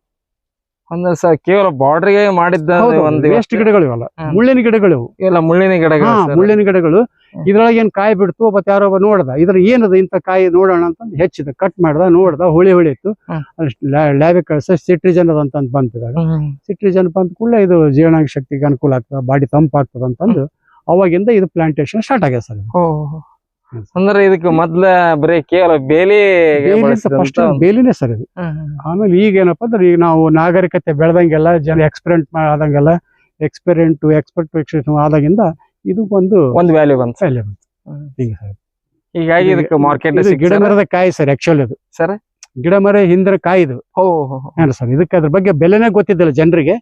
ಅಂದ್ರೆ ಸರ್ ಕೇವಲ ಬಾರ್ಡರ್ಗೆ ಮಾಡಿದ್ದ ಒಂದು ಎಷ್ಟು ಗಿಡಗಳು ಇವಲ್ಲ. ಮುಳ್ಳಿನ ಗಿಡಗಳು. ಇಲ್ಲ ಮುಳ್ಳಿನ ಗಿಡಗಳು. ಮುಳ್ಳಿನ ಗಿಡಗಳು. ಇದ್ರೊಳಗೆ ಏನ್ ಕಾಯಿ ಬಿಡ್ತು ಮತ್ತೆ ಯಾರೋ ಒಬ್ಬ ನೋಡ್ದ ಇದ್ರ ಏನದ ಇಂತ ಕಾಯಿ ನೋಡೋಣ ಅಂತ ಹೆಚ್ಚಿದ ಕಟ್ ಮಾಡ್ದ ನೋಡ್ದ ಹುಳಿ ಹುಳಿ ಇತ್ತು ಲ್ಯಾಬ್ ಲ್ಯಾಬಿಗೆ ಕಳ್ಸ ಸಿಟ್ರಿಜನ್ ಅದಂತ ಬಂತಿದಾಗ. ಸಿಟ್ರಿಜನ್ ಬಂದ ಕೂಡಲೇ ಇದು ಜೀರ್ಣಾಂಗ ಶಕ್ತಿಗೆ ಅನುಕೂಲ ಆಗ್ತದೆ ಬಾಡಿ ತಂಪಾಗ್ತದ ಅಂತಂದು ಅವಾಗಿಂದ ಇದು ಪ್ಲಾಂಟೇಶನ್ ಸ್ಟಾರ್ಟ್ ಆಗ್ಯದ ಸರ್. ಅಂದ್ರೆ ಇದಕ್ಕೆ ಮೊದ್ಲ ಬರೀ ಕೇವಲ ಬೇಲಿ ಫಸ್ಟ್ ಬೇಲಿನೇ ಸರ್ ಇದು. ಆಮೇಲೆ ಈಗ ಏನಪ್ಪಾ ಅಂದ್ರೆ ಈಗ ನಾವು ನಾಗರಿಕತೆ ಬೆಳೆದಂಗೆಲ್ಲ ಜನ ಎಕ್ಸ್ಪೆರಿಮೆಂಟ್ ಆದಂಗೆಲ್ಲ ಎಕ್ಸ್ಪೆರಿಮೆಂಟ್ ಎಕ್ಸ್ಪೆಕ್ಟ್ ಆದಾಗಿಂದ ಇದು ಒಂದು ಒಂದು ವ್ಯಾಲ್ಯೂ ಬಂತ ವ್ಯಾಲ್ಯೂ ಬಂತು. ಈಗ ಸರ್. ಹೀಗಾಗಿ ಇದಕ್ಕೆ ಮಾರ್ಕೆಟ್ ಗಿಡ ಮರದ ಕಾಯಿ ಸರ್ ಆಕ್ಚುಲಿ ಇದು. ಸರ್? ಗಿಡ ಮರ ಹಿಂದಿನ ಕಾಯಿ ಇದು. ಸರ್ ಇದಕ್ಕೆ ಅದ್ರ ಬಗ್ಗೆ ಬೆಲೆನೇ ಗೊತ್ತಿದ್ದಿಲ್ಲ ಜನರಿಗೆ.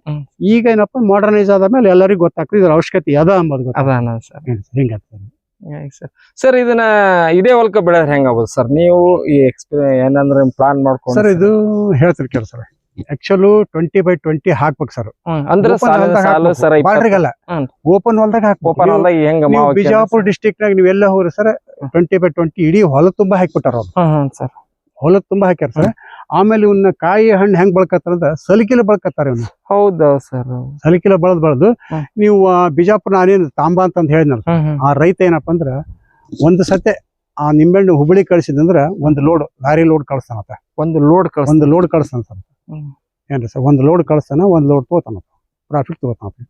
ಈಗ ಏನಪ್ಪ ಮಾಡರ್ನೈಸ್ ಆದ ಮೇಲೆ ಎಲ್ಲರಿಗೂ ಗೊತ್ತಾಗ್ತದೆ ಇದ್ರ ಅವಶ್ಯಕತೆ ಅದ ಅಂಬೋದು ಹಿಂಗ ಸರ್ ಸರ್ ಇದನ್ನ ಇದೇ ಹೊಲಕ ಬೆಳೆದ್ರೆ ಹೆಂಗ್ ಆಗ್ಬೋದು ಸರ್ ನೀವು ಈ ಎಕ್ಸ್ಪೀರಿಯನ್ ಏನಂದ್ರೆ ಪ್ಲಾನ್ ಮಾಡ್ಕೊಂಡು ಸರ್ ಇದು ಹೇಳ್ತಿರಿ ಕೇಳಿ sir actually twenty by twenty ಹಾಕ್ಬೇಕು ಸರ್. ಅಂದ್ರೆ ಬಾರ್ಡ್ರಿಗಲ್ಲ. ಓಪನ್ ಹೊಲ್ದಾಗ ಓಪನ್ ನೀವು- ಹೊಲ್ದಾಗ ಹೆಂಗ ನೀವು ಬಿಜಾಪುರ ಡಿಸ್ಟಿಕ್ ನಾಗ ಎಲ್ಲ ಹೋಗ್ರಿ ಸರ್ ಟ್ವೆಂಟಿ ಬೈ ಟ್ವೆಂಟಿ ಇಡೀ ಹೊಲ ತುಂಬಾ ಹಾಕ್ಬಿಟ್ಟಾರ ಅವ್ರು. ಸರ್ ಹೊಲ ತುಂಬಾ ಹಾಕ್ಯಾರ ಸರ್ ಆಮೇಲೆ ಇವನ್ನ ಕಾಯಿ ಹಣ್ಣು ಹೆಂಗ್ ಬಳಕತ್ತಾರ ಅಂದ್ರೆ ಸಲಿಕಿಲ ಬಳಕತ್ತಾರ ಇವನ್ನ ಹೌದು ಸರ್ ಸಲಿಕಿಲ ಬಳದ್ ಬಳದು ನೀವು ಬಿಜಾಪುರ ನಾನೇನು ತಾಂಬಾ ಅಂತ ಹೇಳಿದ್ನಲ್ಲ ಆ ರೈತ ಏನಪ್ಪ ಅಂದ್ರ ಒಂದು ಸತೆ ಆ ನಿಂಬೆಹಣ್ಣು ಹುಬ್ಳಿ ಕಳ್ಸಿದಂದ್ರ ಒಂದು ಲೋಡ್ ಲಾರಿ ಲೋಡ್ ಕಳಿಸ್ತಾನತ್ತ ಒಂದು ಲೋಡ್ ಕಳ್ಸ ಒಂದು ಲೋಡ್ ಕಳಿಸ್ತಾನ ಸರ್. ಏನ್ರಿ ಸರ್ ಒಂದು ಲೋಡ್ ಕಳಿಸ್ತಾನ ಒಂದು ಲೋಡ್ ತಗೋತಾನ ಪ್ರಾಫಿಟ್ ತಗೋತಾನ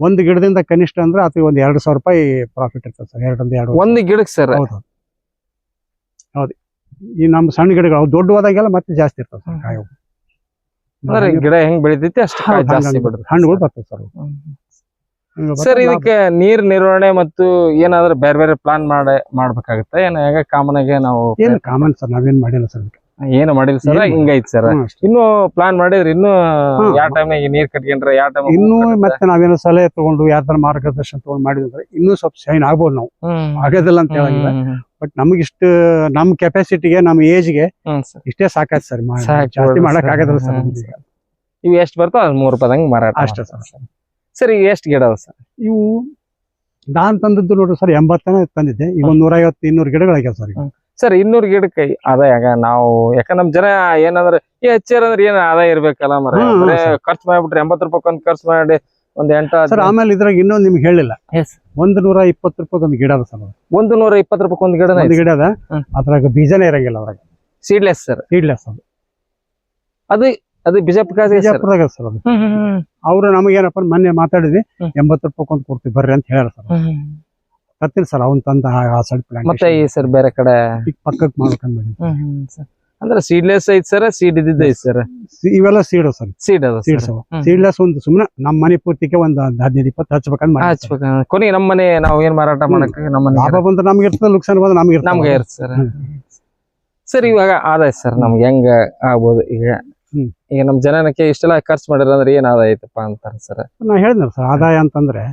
ಒಂದು ಗಿಡದಿಂದ ಕನಿಷ್ಠ ಅಂದ್ರೆ ಆತ ಒಂದು ಎರಡು ಸಾವಿರ ರೂಪಾಯಿ ಪ್ರಾಫಿಟ್ ಇರ್ತದೆ ಸರ್ ಎರಡೊಂದು ಎರಡು. ಒಂದು ಗಿಡಕ್ಕೆ ಸರ್. ಹೌದು. ಹೌದು. ಈ ನಮ್ಮ ಸಣ್ಣ ಗಿಡಗಳು ಅವು ದೊಡ್ಡವಾದಾಗೆಲ್ಲ ಮತ್ತೆ ಜಾಸ್ತಿ ಇರ್ತದೆ ಸರ್. ಅಂದ್ರೆ ಗಿಡ ಹೆಂಗ್ ಬೆಳಿತೈತಿ ಅಷ್ಟು ಕಾಯಿ ಜಾಸ್ತಿ ಹಂಗಂದ್ರೆ ಬಿಡುತ್ತೆ ಹಣ್ಣುಗಳು ಬರ್ತದೆ ಸರ್ ಸರ್ ಇದಕ್ಕೆ ನೀರ್ ನಿರ್ವಹಣೆ ಮತ್ತು ಏನಾದ್ರೂ ಬೇರೆ ಬೇರೆ ಪ್ಲಾನ್ ಮಾಡ ಮಾಡ್ಬೇಕಾಗತ್ತೆ? ಏನ ಕಾಮನ್ ಆಗಿ ನಾವು ಏನು ಕಾಮನ್ ಸರ್ ನಾವೇನ್ ಮಾಡಿಲ್ಲ ಸರ್. ಏನು ಮಾಡಿಲ್ಲ ಸರ್? ಹಿಂಗೈತ್ ಸರ್. ಇನ್ನು ಪ್ಲಾನ್ ಮಾಡಿದ್ರೆ ಇನ್ನು. ಯಾವ ಟೈಮ್ನಾಗ ನೀರ್ ಕಟ್ಕೊಂಡ್ರೆ ಯಾವ ಟೈಮ್ ಇನ್ನು ಮತ್ತೆ ನಾವೇನೋ ಸಲಹೆ ತಗೊಂಡು ಯಾರ್ದಾರ ಮಾರ್ಗದರ್ಶನ ತಗೊಂಡು ಮಾಡಿದ್ರೆ ಇನ್ನೂ ಸ್ವಲ್ಪ ಶೈನ್ ಆಗ್ಬೋದು ನಾವು. ಆಗೋದಿಲ್ಲ ಅಂತ ಹೇಳಂಗಿಲ್ಲ. ಬಟ್ ನಮ್ಗೆ ಇಷ್ಟು ನಮ್ ಕೆಪಾಸಿಟಿಗೆ ನಮ್ ಏಜ್ಗೆ ಇಷ್ಟೇ ಸಾಕಾಯ್ತು ಸರ್ ಜಾಸ್ತಿ ಮಾಡಕ್ ಆಗದಿಲ್ಲ ಸರ್ ಇವು ಎಷ್ಟು ಬರ್ತಾವ ಮೂರು ರೂಪಾಯಿ ಹಂಗೆ ಮಾರಾಟ ಅಷ್ಟೇ ಸರ್. ಸರ್. ಈಗ ಎಷ್ಟು ಗಿಡ ಅದ ಸರ್? ಇವು ನಾನ್ ತಂದದ್ದು ನೋಡ್ರಿ ಸರ್ ಎಂಬತ್ತನ ತಂದಿದ್ದೆ. ಈಗ ಒಂದ್ ನೂರ ಐವತ್ತು ಇನ್ನೂರು ಗಿಡಗಳಾಗ್ಯಾವ ಸರ್. ಸರ್ ಇನ್ನೂರು ಗಿಡಕ್ಕೆ ಆದಾಯ ಯಾಕ ನಾವು ಯಾಕ ನಮ್ ಜನ ಏನಂದ್ರೆ ಈ ಹಚ್ಚಾರ ಅಂದ್ರೆ ಏನ್ ಆದಾಯ ಇರ್ಬೇಕಲ್ಲ ಮರ. ಖರ್ಚು ಮಾಡ್ಬಿಟ್ರೆ ಎಂಬತ್ತು ರೂಪಾಯಿ ಒಂದ್ ಖರ್ಚು ಮಾಡಿ ಒಂದ್ ಎಂಟ ಸರ್ ಆಮೇಲೆ ಇದ್ರಾಗ ಇನ್ನೊಂದು ನಿಮ್ಗೆ ಹೇಳಿಲ್ಲ. Yes. ಒಂದ್ ನೂರ ಇಪ್ಪತ್ತು ರೂಪಾಯಿ ಒಂದು ಗಿಡ ಅದ ಸರ್ ಒಂದ್ ನೂರ ಇಪ್ಪತ್ತು ರೂಪಾಯಿ ಒಂದ್ ಗಿಡ ಒಂದು ಗಿಡ ಅದ. ಅದ್ರಾಗ ಬೀಜನೇ ಇರಂಗಿಲ್ಲ ಅದ್ರಾಗ. ಸೀಡ್ಲೆಸ್ ಸರ್ ಸೀಡ್ಲೆಸ್ ಅದು. ಅದು ಅದು ಬಿಜಾಪುರ ಸರ್. ಬಿಜಾಪುರದಾಗ ಸರ್ ಅದು. ಅವ್ರು ನಮಗೇನಪ್ಪ ಮೊನ್ನೆ ಮಾತಾಡಿದ್ವಿ. ಎಂಬತ್ತು ರೂಪಾಯಿ ಒಂದು ಕೊಡ್ತೀವಿ ಬರ್ರಿ ಅಂತ ಹೇಳ್ಯಾರ ಸರ್ ತರ್ತೀನಿ ಸರ್ ಅವ್ನ್ ತಂದ ಆ- ಆ ಸೈಡ್ ಪ್ಲಾಂಟ್ ಮತ್ತೆ ಈ ಸರ್ ಬೇರೆ ಕಡೆ? ಈಗ ಪಕ್ಕಕ್ಕೆ ಮಾಡ್ಕೊಂಡ್ ಮಾಡಿ ಸರ್ ಅಂದ್ರೆ ಸೀಡ್ಲೆಸ್ ಐತ್ ಸರ್ ಸೀಡ್ ಇದ್ದಿದ್ದ ಐತ್ ಸರ್ ಇವೆಲ್ಲ ಸೀಡ್ ಸರ್ ಸೀಡ್ ಅದ ಸೀಡ್ಸ್ ಸೀಡ್ಲೆಸ್ ಒಂದು ಸುಮ್ಮನೆ ನಮ್ಮ ಮನೆ ಪೂರ್ತಿಗೆ ಒಂದು ಹದಿನೈದು ಇಪ್ಪತ್ತು ಹಚ್ಬೇಕಂತ ಮಾಡಿ ಹಚ್ಬೇಕು. ಕೊನೆಗೆ ನಮ್ಮ ಮನೆ ನಾವು ಏನ್ ಮಾರಾಟ ಮಾಡಕ್ ನಮ್ಮ ಲಾಭ ಬಂದ್ರೆ ನಮ್ಗೆ ಇರ್ತದೆ ನುಕ್ಸಾನ್ ಬಂದ್ರೆ ನಮ್ಗೆ ಇರ್ತದೆ. ನಮ್ಗೆ ಇರುತ್ತೆ ಸರ್ ಸರ್ ಇವಾಗ ಆದಾಯ ಸರ್ ನಮ್ಗೆ ಹೆಂಗ ಆಗ್ಬೋದು? ಈಗ ಹ್ಮ್. ಈಗ ನಮ್ ಜನನಕ್ಕೆ ಇಷ್ಟೆಲ್ಲ ಖರ್ಚು ಮಾಡಿರ ಅಂದ್ರೆ ಏನ್ ಆದಾಯ ಐತಪ್ಪ ಅಂತಾರ ಸರ್ ನಾ ಹೇಳಿದ್ನಲ್ಲ ಸರ್ ಆದಾಯ ಅಂತಂದ್ರೆ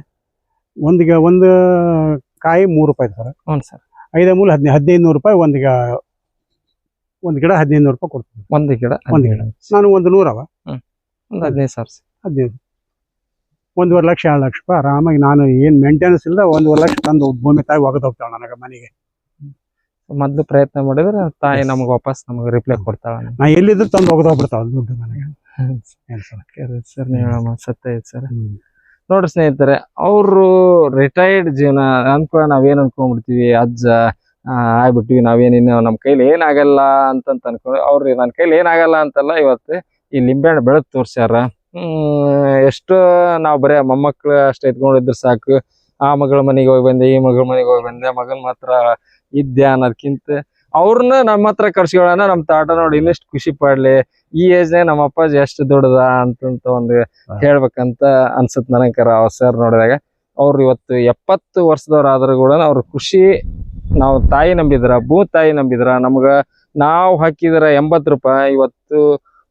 ಒಂದಿಗೆ ಒಂದು ಕಾಯಿ ಮೂರು ರೂಪಾಯಿ ಸರ್. ಹ್ಞೂ ಸರ್. ಐದೇ ಮೂಲ ಹದಿನೈದು ಹದಿನೈದು ನೂರು ರೂಪಾಯಿ ಒಂದು ಒಂದು ಗಿಡ ಹದಿನೈದು ನೂರು ರೂಪಾಯಿ ಕೊಡ್ತೀನಿ. ಒಂದು ಗಿಡ ಒಂದು ಗಿಡ. ನಾನು ಒಂದು ನೂರವ? ಒಂದು ಹದಿನೈದು ಸಾವಿರ ಹದಿನೈದು. ಒಂದೂವರೆ ಲಕ್ಷ ಎರಡು ಲಕ್ಷ ರೂಪಾಯಿ ಆರಾಮಾಗಿ ನಾನು ಏನು ಮೇಂಟೆನೆನ್ಸ್ ಇಲ್ಲದ ಒಂದೂವರೆ ಲಕ್ಷ ತಂದು ಭೂಮಿ ತಾಯಿ ಒಗದು ಹೋಗ್ತಾಳೆ ನನಗೆ ಮನೆಗೆ. ಮೊದಲು ಪ್ರಯತ್ನ ಮಾಡಿದ್ರೆ ತಾಯಿ ನಮ್ಗೆ ವಾಪಸ್ ನಮಗೆ ರಿಪ್ಲೈ ಕೊಡ್ತಾವೆ ನಾ ಎಲ್ಲಿದ್ರು ತಂದು ಒಗದು ಹೋಗ್ಬಿಡ್ತಾಳೆ ದುಡ್ಡು ನನಗೆ. ಸರ್? ಸರ್ ಸತ್ಯ ಐತೆ ಸರ್. ನೋಡ್ರಿ ಸ್ನೇಹಿತರೆ, ಅವರು ರಿಟೈರ್ಡ್ ಜೀವನ ಅನ್ಕೊ ನಾವೇನ್ ಅನ್ಕೊಂಡ್ಬಿಡ್ತೀವಿ, ಅಜ್ಜ ಆಗ್ಬಿಟ್ಟಿವಿ ನಾವೇನಿನ್ನು ನಮ್ಮ ಕೈಲಿ ಏನಾಗಲ್ಲ ಅಂತಂತ ಅನ್ಕೊಂಡು ಅವ್ರು ನನ್ನ ಕೈಲಿ ಏನಾಗಲ್ಲ ಅಂತಲ್ಲ ಇವತ್ತು ಈ ಲಿಂಬೆಹಣ್ಣು ಬೆಳಕು ತೋರ್ಸ್ಯಾರ. ಎಷ್ಟು ನಾವು ಬರೇ ಮೊಮ್ಮಕ್ಳು ಅಷ್ಟೇ ಎತ್ಕೊಂಡಿದ್ರೆ ಸಾಕು. ಆ ಮಗಳ ಮನೆಗೆ ಹೋಗಿ ಬಂದೆ, ಈ ಮಗಳ ಮನೆಗೆ ಹೋಗಿ ಬಂದೆ, ಮಗನ್ ಮಾತ್ರ ಇದ್ದೆ ಅನ್ನೋದ್ಕಿಂತ ಅವ್ರನ್ನ ನಮ್ಮ ಹತ್ರ ಕರ್ಸ್ಕೊಳ್ಳೋಣ ನಮ್ಮ ತಾಟ ನೋಡಿ ಇನ್ನಷ್ಟು ಖುಷಿ ಪಡ್ಲಿ ಈ ಏಜ್ನಾಗ ನಮ್ಮ ಅಪ್ಪಾಜಿ ಎಷ್ಟು ದೊಡ್ಡದ ಅಂತಂತ ಒಂದು ಹೇಳ್ಬೇಕಂತ ಅನ್ಸುತ್ತೆ ನನಗರ ಸರ್ ನೋಡಿದಾಗ. ಅವ್ರು ಇವತ್ತು ಎಪ್ಪತ್ತು ವರ್ಷದವ್ರು ಆದ್ರೂ ಕೂಡ ಅವ್ರ ಖುಷಿ ನಾವು ತಾಯಿ ನಂಬಿದ್ರ ಭೂ ತಾಯಿ ನಂಬಿದ್ರ ನಮ್ಗ ನಾವು ಹಾಕಿದ್ರ ಎಂಬತ್ತು ರೂಪಾಯಿ ಇವತ್ತು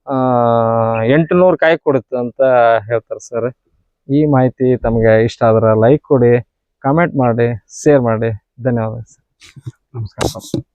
ಆ ಎಂಟುನೂರು ಕಾಯಿ ಕೊಡುತ್ತೆ ಅಂತ ಹೇಳ್ತಾರೆ ಸರ್ ಈ ಮಾಹಿತಿ ತಮಗೆ ಇಷ್ಟ ಆದ್ರೆ ಲೈಕ್ ಕೊಡಿ ಕಾಮೆಂಟ್ ಮಾಡಿ ಶೇರ್ ಮಾಡಿ. ಧನ್ಯವಾದ ಸರ್ ನಮಸ್ಕಾರ